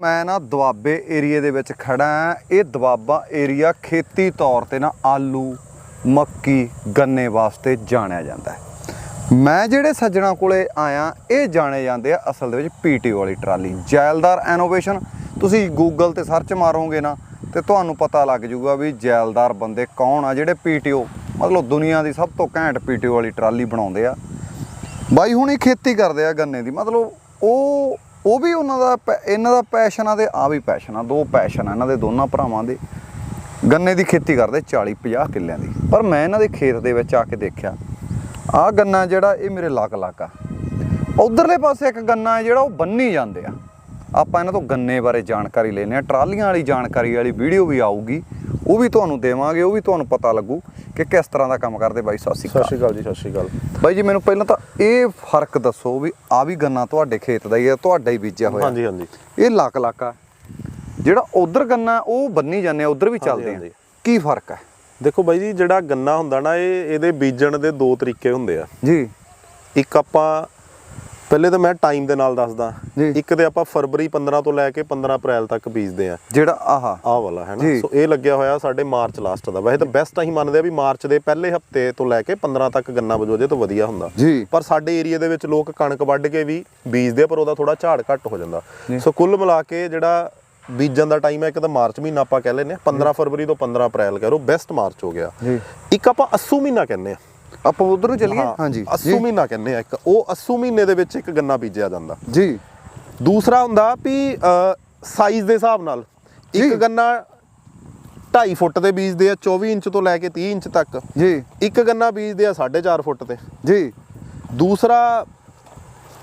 ਮੈਂ ਨਾ ਦੁਆਬੇ ਏਰੀਏ ਦੇ ਵਿੱਚ ਖੜਾ ਹਾਂ। ਇਹ ਦੁਆਬਾ ਏਰੀਆ ਖੇਤੀ ਤੌਰ ਤੇ ਨਾ ਆਲੂ, ਮੱਕੀ, ਗੰਨੇ ਵਾਸਤੇ ਜਾਣਿਆ ਜਾਂਦਾ ਹੈ। ਮੈਂ ਜਿਹੜੇ ਸੱਜਣਾ ਕੋਲੇ ਆਇਆ, ਇਹ ਜਾਣੇ ਜਾਂਦੇ ਆ ਅਸਲ ਦੇ ਵਿੱਚ ਪੀਟੀ ਵਾਲੀ ਟਰਾਲੀ। ਜੈਲਦਾਰ ਐਨੋਵੇਸ਼ਨ, ਤੁਸੀਂ ਗੂਗਲ ਤੇ ਸਰਚ ਮਾਰੋਗੇ ਨਾ, ਤੇ ਤੁਹਾਨੂੰ ਪਤਾ ਲੱਗ ਜਾਊਗਾ ਵੀ ਜੈਲਦਾਰ ਬੰਦੇ ਕੌਣ ਆ, ਜਿਹੜੇ ਪੀਟੀਓ ਮਤਲਬ ਦੁਨੀਆ ਦੀ ਸਭ ਤੋਂ ਘੈਂਟ ਪੀਟੀਓ ਵਾਲੀ ਟਰਾਲੀ ਬਣਾਉਂਦੇ ਆ। ਬਾਈ ਹੁਣ ਇਹ ਖੇਤੀ ਕਰਦੇ ਆ ਗੰਨੇ ਦੀ। ਮਤਲਬ ਉਹ ਉਹ ਵੀ ਉਹਨਾਂ ਦਾ ਪੈ- ਇਹਨਾਂ ਦਾ ਪੈਸ਼ਨ ਆ ਤੇ ਆ ਵੀ ਪੈਸ਼ਨ ਆ, ਦੋ ਪੈਸ਼ਨ ਆ ਇਹਨਾਂ ਦੇ, ਦੋਨਾਂ ਭਰਾਵਾਂ ਦੇ। ਗੰਨੇ ਦੀ ਖੇਤੀ ਕਰਦੇ 40 50 ਕਿੱਲਿਆਂ ਦੀ। ਪਰ ਮੈਂ ਇਹਨਾਂ ਦੇ ਖੇਤ ਦੇ ਵਿੱਚ ਆ ਕੇ ਦੇਖਿਆ ਆ ਗੰਨਾ ਜਿਹੜਾ ਇਹ ਮੇਰੇ ਲੱਕ ਲੱਕ ਆ। ਉਧਰਲੇ ਪਾਸੇ ਇੱਕ ਗੰਨਾ ਹੈ ਜਿਹੜਾ ਉਹ ਬੰਨੀ ਜਾਂਦੇ ਆ। ਆਪਾਂ ਇਹਨਾਂ ਤੋਂ ਗੰਨੇ ਬਾਰੇ ਜਾਣਕਾਰੀ ਲੈਨੇ ਆ ਟਰਾਲੀਆਂ ਵਾਲੀ ਜਾਣਕਾਰੀ ਵਾਲੀ ਵੀਡੀਓ ਵੀ ਆਊਗੀ। ਉਹ ਵੀ ਤੁਹਾਨੂੰ ਦੇਵਾਂਗੇ ਉਹ ਵੀ ਤੁਹਾਨੂੰ ਪਤਾ ਲੱਗੂ ਕਿ ਕਿਸ ਤਰ੍ਹਾਂ ਦਾ ਕੰਮ ਕਰਦੇ ਬਾਈ ਸਤਿ ਸ਼੍ਰੀ ਸਤਿ ਸ਼੍ਰੀ ਅਕਾਲ ਜੀ ਸਤਿ ਸ਼੍ਰੀ ਅਕਾਲ। ਬਾਈ ਜੀ ਮੈਨੂੰ ਪਹਿਲਾਂ ਤਾਂ ਇਹ ਫ਼ਰਕ ਦੱਸੋ ਵੀ ਆ ਵੀ ਗੰਨਾ ਤੁਹਾਡੇ ਖੇਤ ਦਾ ਹੀ ਹੈ ਤੁਹਾਡਾ ਹੀ ਬੀਜਿਆ ਹੋਇਆ। ਹਾਂਜੀ ਹਾਂਜੀ। ਇਹ ਲੱਕ ਲੱਕ ਆ। ਜਿਹੜਾ ਉਧਰ ਗੰਨਾ ਉਹ ਬੰਨੀ ਜਾਂਦੇ ਆ ਉਧਰ ਵੀ ਚੱਲਦੇ ਆ। ਕੀ ਫ਼ਰਕ ਹੈ ਦੇਖੋ ਬਾਈ ਜੀ ਜਿਹੜਾ ਗੰਨਾ ਹੁੰਦਾ ਨਾ ਇਹ ਇਹਦੇ ਬੀਜਣ ਦੇ ਦੋ ਤਰੀਕੇ ਹੁੰਦੇ ਆ। ਜੀ। ਇੱਕ ਆਪਾਂ ਪਹਿਲੇ ਤਾਂ ਮੈਂ ਟਾਈਮ ਦੇ ਨਾਲ ਦੱਸਦਾ। ਇੱਕ ਤੇ ਆਪਾਂ ਫਰਵਰੀ 15 ਤੋਂ ਲੈ ਕੇ 15 ਅਪ੍ਰੈਲ ਤੱਕ ਬੀਜਦੇ ਆ ਜਿਹੜਾ ਆਹਾ। ਆਹ ਵਾਲਾ ਹੈ ਨਾ। ਸੋ ਇਹ ਲੱਗਿਆ ਹੋਇਆ ਸਾਡੇ ਮਾਰਚ ਲਾਸਟ ਦਾ। ਵੈਸੇ ਤਾਂ ਬੈਸਟ ਅਸੀਂ ਮੰਨਦੇ ਆ ਵੀ ਮਾਰਚ ਦੇ ਪਹਿਲੇ ਹਫ਼ਤੇ ਤੋਂ ਲੈ ਕੇ 15 ਤੱਕ ਗੰਨਾ ਬਜੋਜੇ ਤਾਂ ਵਧੀਆ ਹੁੰਦਾ। ਪਰ ਸਾਡੇ ਏਰੀਆ ਦੇ ਵਿੱਚ ਲੋਕ ਕਣਕ ਵੱਢ ਕੇ ਵੀ ਬੀਜਦੇ ਆ ਪਰ ਉਹਦਾ ਥੋੜਾ ਝਾੜ ਘੱਟ ਹੋ ਜਾਂਦਾ। ਸੋ ਕੁੱਲ ਮਿਲਾ ਕੇ ਜਿਹੜਾ ਬੀਜਣ ਦਾ ਟਾਈਮ ਹੈ ਇੱਕ ਤਾਂ ਮਾਰਚ ਮਹੀਨਾ ਆਪਾਂ ਕਹਿ ਲੈਨੇ ਆ 15 ਫਰਵਰੀ ਤੋਂ 15 ਅਪ੍ਰੈਲ ਕਰੋ ਬੈਸਟ ਮਾਰਚ ਹੋ ਗਿਆ। ਇੱਕ ਆਪਾਂ ਅੱਸੂ ਮਹੀਨਾ ਕਹਿੰਦੇ ਆ ਆਪਾਂ ਉਧਰ ਨੂੰ ਚੱਲੀਏ? ਹਾਂਜੀ। ਅੱਸੂ ਮਹੀਨਾ ਕਹਿੰਦੇ ਆ ਇੱਕ। ਉਹ ਅੱਸੂ ਮਹੀਨੇ ਦੇ ਵਿੱਚ ਇੱਕ ਗੰਨਾ ਬੀਜਿਆ ਜਾਂਦਾ। ਜੀ। ਦੂਸਰਾ ਹੁੰਦਾ ਵੀ ਸਾਈਜ਼ ਦੇ ਹਿਸਾਬ ਨਾਲ। ਇੱਕ ਗੰਨਾ 2.5 ਫੁੱਟ ਤੇ ਬੀਜਦੇ ਆ 24 ਇੰਚ ਤੋਂ ਲੈ ਕੇ 30 ਇੰਚ ਤੱਕ। ਜੀ। ਇੱਕ ਗੰਨਾ ਬੀਜਦੇ ਆ 4.5 ਫੁੱਟ ਤੇ। ਜੀ। ਦੂਸਰਾ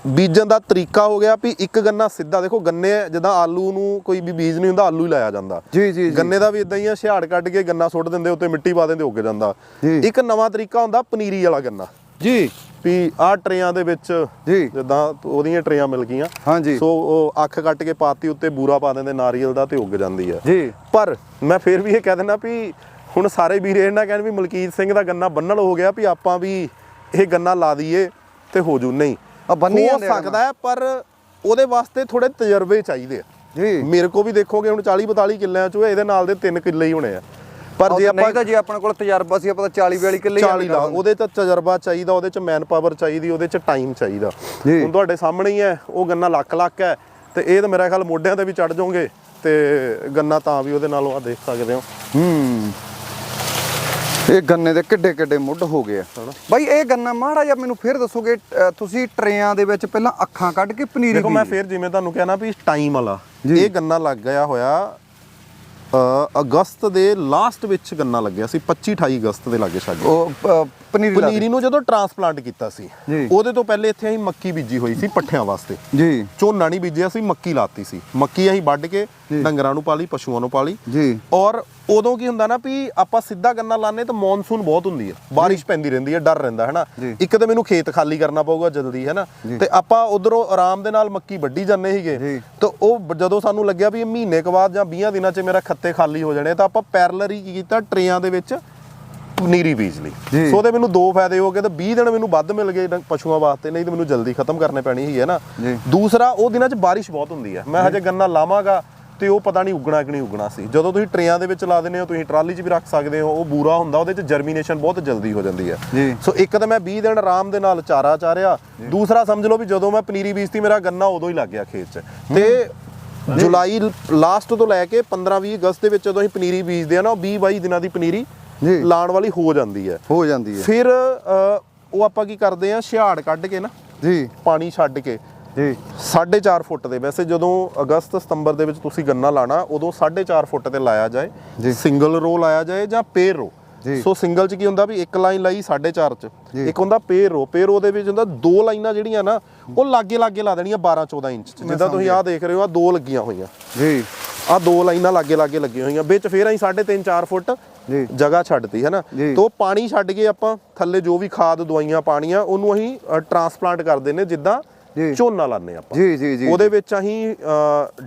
ਬੀਜਣ ਦਾ ਤਰੀਕਾ ਹੋ ਗਿਆ ਵੀ ਇੱਕ ਗੰਨਾ ਸਿੱਧਾ ਦੇਖੋ ਗੰਨੇ ਜਿੱਦਾਂ ਆਲੂ ਨੂੰ ਕੋਈ ਵੀ ਬੀਜ ਨਹੀਂ ਹੁੰਦਾ ਆਲੂ ਹੀ ਲਾਇਆ ਜਾਂਦਾ। ਜੀ ਜੀ ਗੰਨੇ ਦਾ ਵੀ ਇਦਾਂ ਹੀ ਆ ਛਿਆੜ ਕੱਢ ਕੇ ਗੰਨਾ ਸੁੱਟ ਦਿੰਦੇ ਉੱਤੇ ਮਿੱਟੀ ਪਾ ਦਿੰਦੇ ਉੱਗ ਜਾਂਦਾ। ਇੱਕ ਨਵਾਂ ਤਰੀਕਾ ਹੁੰਦਾ ਪਨੀਰੀ ਵਾਲਾ ਗੰਨਾ। ਜੀ। ਵੀ ਆਹ ਟਰੇਆਂ ਦੇ ਵਿੱਚ ਜੀ। ਜਿੱਦਾਂ ਉਹਦੀਆਂ ਟਰੇਆਂ ਮਿਲ ਗਈਆਂ ਹਾਂਜੀ। ਸੋ ਉਹ ਅੱਖ ਕੱਟ ਕੇ ਪਾਤੀ ਉੱਤੇ ਬੂਰਾ ਪਾ ਦਿੰਦੇ ਨਾਰੀਅਲ ਦਾ ਤੇ ਉੱਗ ਜਾਂਦੀ ਆ। ਜੀ। ਪਰ ਮੈਂ ਫੇਰ ਵੀ ਇਹ ਕਹਿ ਦਿੰਦਾ ਵੀ ਹੁਣ ਸਾਰੇ ਵੀਰ ਇਹ ਨਾ ਕਹਿਣ ਵੀ ਮਲਕੀਤ ਸਿੰਘ ਦਾ ਗੰਨਾ ਬੰਨਣ ਹੋ ਗਿਆ ਵੀ ਆਪਾਂ ਵੀ ਇਹ ਗੰਨਾ ਲਾ ਦਈਏ ਤੇ ਹੋ ਜੂ ਨਹੀਂ। ਆ ਬੰਨੀ ਹੋ ਜਾਂਦੇ ਆ ਸਕਦਾ ਹੈ ਪਰ ਉਹਦੇ ਵਾਸਤੇ ਥੋੜੇ ਤਜਰਬੇ ਚਾਹੀਦੇ ਆ। ਜੀ। ਮੇਰੇ ਕੋ ਵੀ ਦੇਖੋਗੇ ਹੁਣ 40 42 ਕਿੱਲਿਆਂ ਚੋਂ ਇਹਦੇ ਨਾਲ ਦੇ 3 ਕਿੱਲੇ ਹੀ ਹੋਣੇ ਆ। ਪਰ ਜੇ ਆਪਾਂ ਨਹੀਂ ਤਾਂ ਜੇ ਆਪਣੇ ਕੋਲ ਤਜਰਬਾ ਸੀ ਆਪਾਂ ਤਾਂ 40 42 ਕਿੱਲੇ ਹੀ 40 ਲਾ ਉਹਦੇ ਚ ਤਜਰਬਾ ਚਾਹੀਦਾ ਉਹਦੇ ਚ ਮੈਨ ਪਾਵਰ ਚਾਹੀਦੀ ਉਹਦੇ ਚ ਟਾਈਮ ਚਾਹੀਦਾ। ਜੀ। ਹੁਣ ਤੁਹਾਡੇ ਸਾਹਮਣੇ ਹੀ ਹੈ ਉਹ ਗੰਨਾ ਲੱਖ ਲੱਖ ਹੈ ਤੇ ਇਹ ਤਾਂ ਮੇਰਾ ਖਿਆਲ ਮੋਢਿਆਂ ਤੇ ਵੀ ਚੜ ਜਾਓਗੇ ਤੇ ਗੰਨਾ ਤਾਂ ਵੀ ਉਹਦੇ ਨਾਲੋਂ ਆ ਦੇਖ ਸਕਦੇ ਹੋ। ਹੂੰ। ਇਹ ਗੰਨੇ ਦੇ ਕਿੱਡੇ ਕਿੱਡੇ ਮੁੱਢ ਹੋ ਗਏ ਆ। ਬਾਈ ਇਹ ਗੰਨਾ ਮਾੜਾ ਜਿਹਾ ਮੈਨੂੰ ਫੇਰ ਦੱਸੋਗੇ ਤੁਸੀਂ ਟਰੇਆਂ ਦੇ ਵਿੱਚ ਪਹਿਲਾਂ ਅੱਖਾਂ ਕੱਢ ਕੇ ਪਨੀਰੀ ਦੇਖੋ ਮੈਂ। ਫੇਰ ਜਿਵੇਂ ਤੁਹਾਨੂੰ ਕਿਹਾ ਨਾ ਵੀ ਟਾਈਮ ਵਾਲਾ। ਇਹ ਗੰਨਾ ਲੱਗ ਗਿਆ ਹੋਇਆ ਅਗਸਤ ਦੇ ਲਾਸਟ ਵਿੱਚ ਗੰਨਾ ਲੱਗਿਆ ਸੀ 25 28 ਅਗਸਤ ਦੇ ਲਾਗੇ ਛਾਗੇ ਉਹ ਪਨੀਰੀ ਪਨੀਰੀ ਨੂੰ ਜਦੋਂ ਟਰਾਂਸਪਲਾਂਟ ਕੀਤਾ ਸੀ। ਉਹਦੇ ਤੋਂ ਪਹਿਲੇ ਇੱਥੇ ਅਸੀਂ ਮੱਕੀ ਬੀਜੀ ਹੋਈ ਸੀ ਪੱਠਿਆਂ ਵਾਸਤੇ। ਜੀ। ਝੋਨਾ ਨਹੀਂ ਬੀਜਿਆ ਸੀ ਮੱਕੀ ਲਾਤੀ ਸੀ। ਮੱਕੀ ਅਸੀਂ ਵੱਢ ਕੇ ਡੰਗਰਾਂ ਨੂੰ ਪਾਲੀ ਪਸ਼ੂਆਂ ਨੂੰ ਪਾਲੀ। ਜੀ। ਔਰ ਉਦੋਂ ਕੀ ਹੁੰਦਾ ਨਾ ਵੀ ਆਪਾਂ ਸਿੱਧਾ ਗੰਨਾ ਲਾਣੇ ਤਾਂ ਮੌਨਸੂਨ ਬਹੁਤ ਹੁੰਦੀ ਹੈ ਬਾਰਿਸ਼ ਪੈਂਦੀ ਰਹਿੰਦੀ ਹੈ ਡਰ ਰਹਿੰਦਾ ਹੈ ਨਾ ਜੀ। ਇੱਕ ਤਾਂ ਮੈਨੂੰ ਖੇਤ ਖਾਲੀ ਕਰਨਾ ਪਊਗਾ ਜਲਦੀ ਹੈ ਨਾ ਜੀ। ਤੇ ਆਪਾਂ ਉਧਰੋਂ ਆਰਾਮ ਦੇ ਨਾਲ ਮੱਕੀ ਵੱਢੀ ਜਾਂਦੇ ਸੀਗੇ। ਤਾਂ ਉਹ ਜਦੋਂ ਸਾਨੂੰ ਲੱਗਿਆ ਵੀ ਇਹ ਮਹੀਨੇ ਕੁ ਬਾਅਦ ਜਾਂ 20 ਦਿਨਾਂ 'ਚ ਮੇਰਾ ਖੱਤੇ ਖਾਲੀ ਹੋ ਜਾਣੇ ਤਾਂ ਆਪਾਂ ਪੈਰਲਰ ਹੀ ਕੀਤਾ ਟਰੇਆਂ ਦੇ ਵਿੱਚ ਪਨੀਰੀ ਬੀਜ ਲਈ। ਸੋ ਉਹਦੇ ਮੈਨੂੰ ਦੋ ਫਾਇਦੇ ਹੋ ਗਏ ਤੇ 20 ਦਿਨ ਮੈਨੂੰ ਵੱਧ ਮਿਲ ਗਏ ਪਸ਼ੂਆਂ ਵਾਸਤੇ ਨਹੀਂ ਤਾਂ ਮੈਨੂੰ ਜਲਦੀ ਖਤਮ ਕਰਨੇ ਪੈਣੀ ਸੀ ਹੈ ਨਾ। ਦੂਸਰਾ ਉਹ ਦਿਨਾਂ 'ਚ ਬਾਰਿਸ਼ ਬਹੁਤ ਹੁੰਦੀ ਹੈ ਮੈਂ ਹਜੇ ਗੰਨਾ ਲਾਵਾਂਗਾ ਤੇ ਉਹ ਪਤਾ ਨਹੀਂ ਉਗਣਾ ਕਿ ਨਹੀਂ ਉਗਣਾ ਸੀ। ਜਦੋਂ ਤੁਸੀਂ ਟਰੇਆਂ ਦੇ ਵਿੱਚ ਲਾ ਦਿੰਦੇ ਹੋ ਤੁਸੀਂ ਟਰਾਲੀ 'ਚ ਵੀ ਰੱਖ ਸਕਦੇ ਹੋ ਉਹ ਬੂਰਾ ਹੁੰਦਾ ਉਹਦੇ 'ਚ ਜਰਮੀਨੇਸ਼ਨ ਬਹੁਤ ਜਲਦੀ ਹੋ ਜਾਂਦੀ ਹੈ। ਸੋ ਇੱਕ ਤਾਂ ਮੈਂ 20 ਦਿਨ ਆਰਾਮ ਦੇ ਨਾਲ ਚਾਰਾ ਚਾਰਿਆ। ਦੂਸਰਾ ਸਮਝ ਲਓ ਵੀ ਜਦੋਂ ਮੈਂ ਪਨੀਰੀ ਬੀਜਤੀ ਮੇਰਾ ਗੰਨਾ ਉਦੋਂ ਹੀ ਲੱਗ ਗਿਆ ਖੇਤ 'ਚ। ਤੇ ਜੁਲਾਈ ਲਾਸਟ ਤੋਂ ਲੈ ਕੇ 15-20 ਅਗਸਤ ਦੇ ਵਿੱਚ ਜਦੋਂ ਅਸੀਂ ਪਨੀਰੀ ਬੀਜਦੇ ਆ ਨਾ ਉਹ 20-22 ਦਿਨਾਂ ਦੀ ਪਨੀਰੀ। ਲਾਣ ਵਾਲੀ ਹੋ ਜਾਂਦੀ ਹੈ। ਹੋ ਜਾਂਦੀ ਹੈ। ਫਿਰ ਉਹ ਆਪਾਂ ਕੀ ਕਰਦੇ ਆ ਛਿਆੜ ਕੱਢ ਕੇ ਨਾ ਜੀ। ਪਾਣੀ ਛੱਡ ਕੇ ਜੀ 4.5 ਫੁੱਟ ਦੇ ਵੈਸੇ ਜਦੋਂ ਅਗਸਤ ਸਤੰਬਰ ਦੇ ਵਿੱਚ ਤੁਸੀਂ ਗੰਨਾ ਲਾਣਾ ਉਦੋਂ 4.5 ਫੁੱਟ ਤੇ ਲਾਇਆ। ਜਾਏ ਸਿੰਗਲ ਰੋ ਲਾਇਆ ਜਾਏ ਜਾਂ ਪੇਰ ਰੋ। ਸੋ ਸਿੰਗਲ ਚ ਕੀ ਹੁੰਦਾ ਵੀ ਇੱਕ ਲਾਈਨ ਲਾਈ 4.5 ਚ। ਇੱਕ ਹੁੰਦਾ ਪੇਰ ਰੋ ਪੇਰ ਰੋ ਦੇ ਵਿੱਚ ਹੁੰਦਾ ਦੋ ਲਾਈਨਾਂ ਜਿਹੜੀਆਂ ਨਾ ਉਹ ਲਾਗੇ ਲਾਗੇ ਲਾ ਦੇਣੀਆਂ 12 14 ਇੰਚ ਜਿੱਦਾਂ ਤੁਸੀਂ ਆਹ ਦੇਖ ਰਹੇ ਹੋ ਆ ਦੋ ਲੱਗੀਆਂ ਹੋਈਆਂ ਜੀ ਆ ਦੋ ਲਾਈਨਾਂ ਲਾਗੇ ਲਾਗੇ ਲੱਗੀਆਂ ਹੋਈਆਂ ਵਿੱਚ ਫੇਰ ਅਸੀਂ 3.5 4 ਫੁੱਟ ਜੀ। ਜਗ੍ਹਾ ਛੱਡਤੀ ਹੈ ਨਾ। ਤੋਂ ਪਾਣੀ ਛੱਡ ਕੇ ਆਪਾਂ ਥੱਲੇ ਜੋ ਵੀ ਖਾਦ ਦਵਾਈਆਂ ਪਾਣੀਆਂ ਉਹਨੂੰ ਅਸੀਂ ਟਰਾਂਸਪਲਾਂਟ ਕਰ ਦਿੰਨੇ ਜਿੱਦਾਂ। ਝੋਨਾ ਲਾਉਂਦੇ ਆਪਾਂ। ਜੀ ਜੀ ਜੀ ਉਹਦੇ ਵਿੱਚ ਅਸੀਂ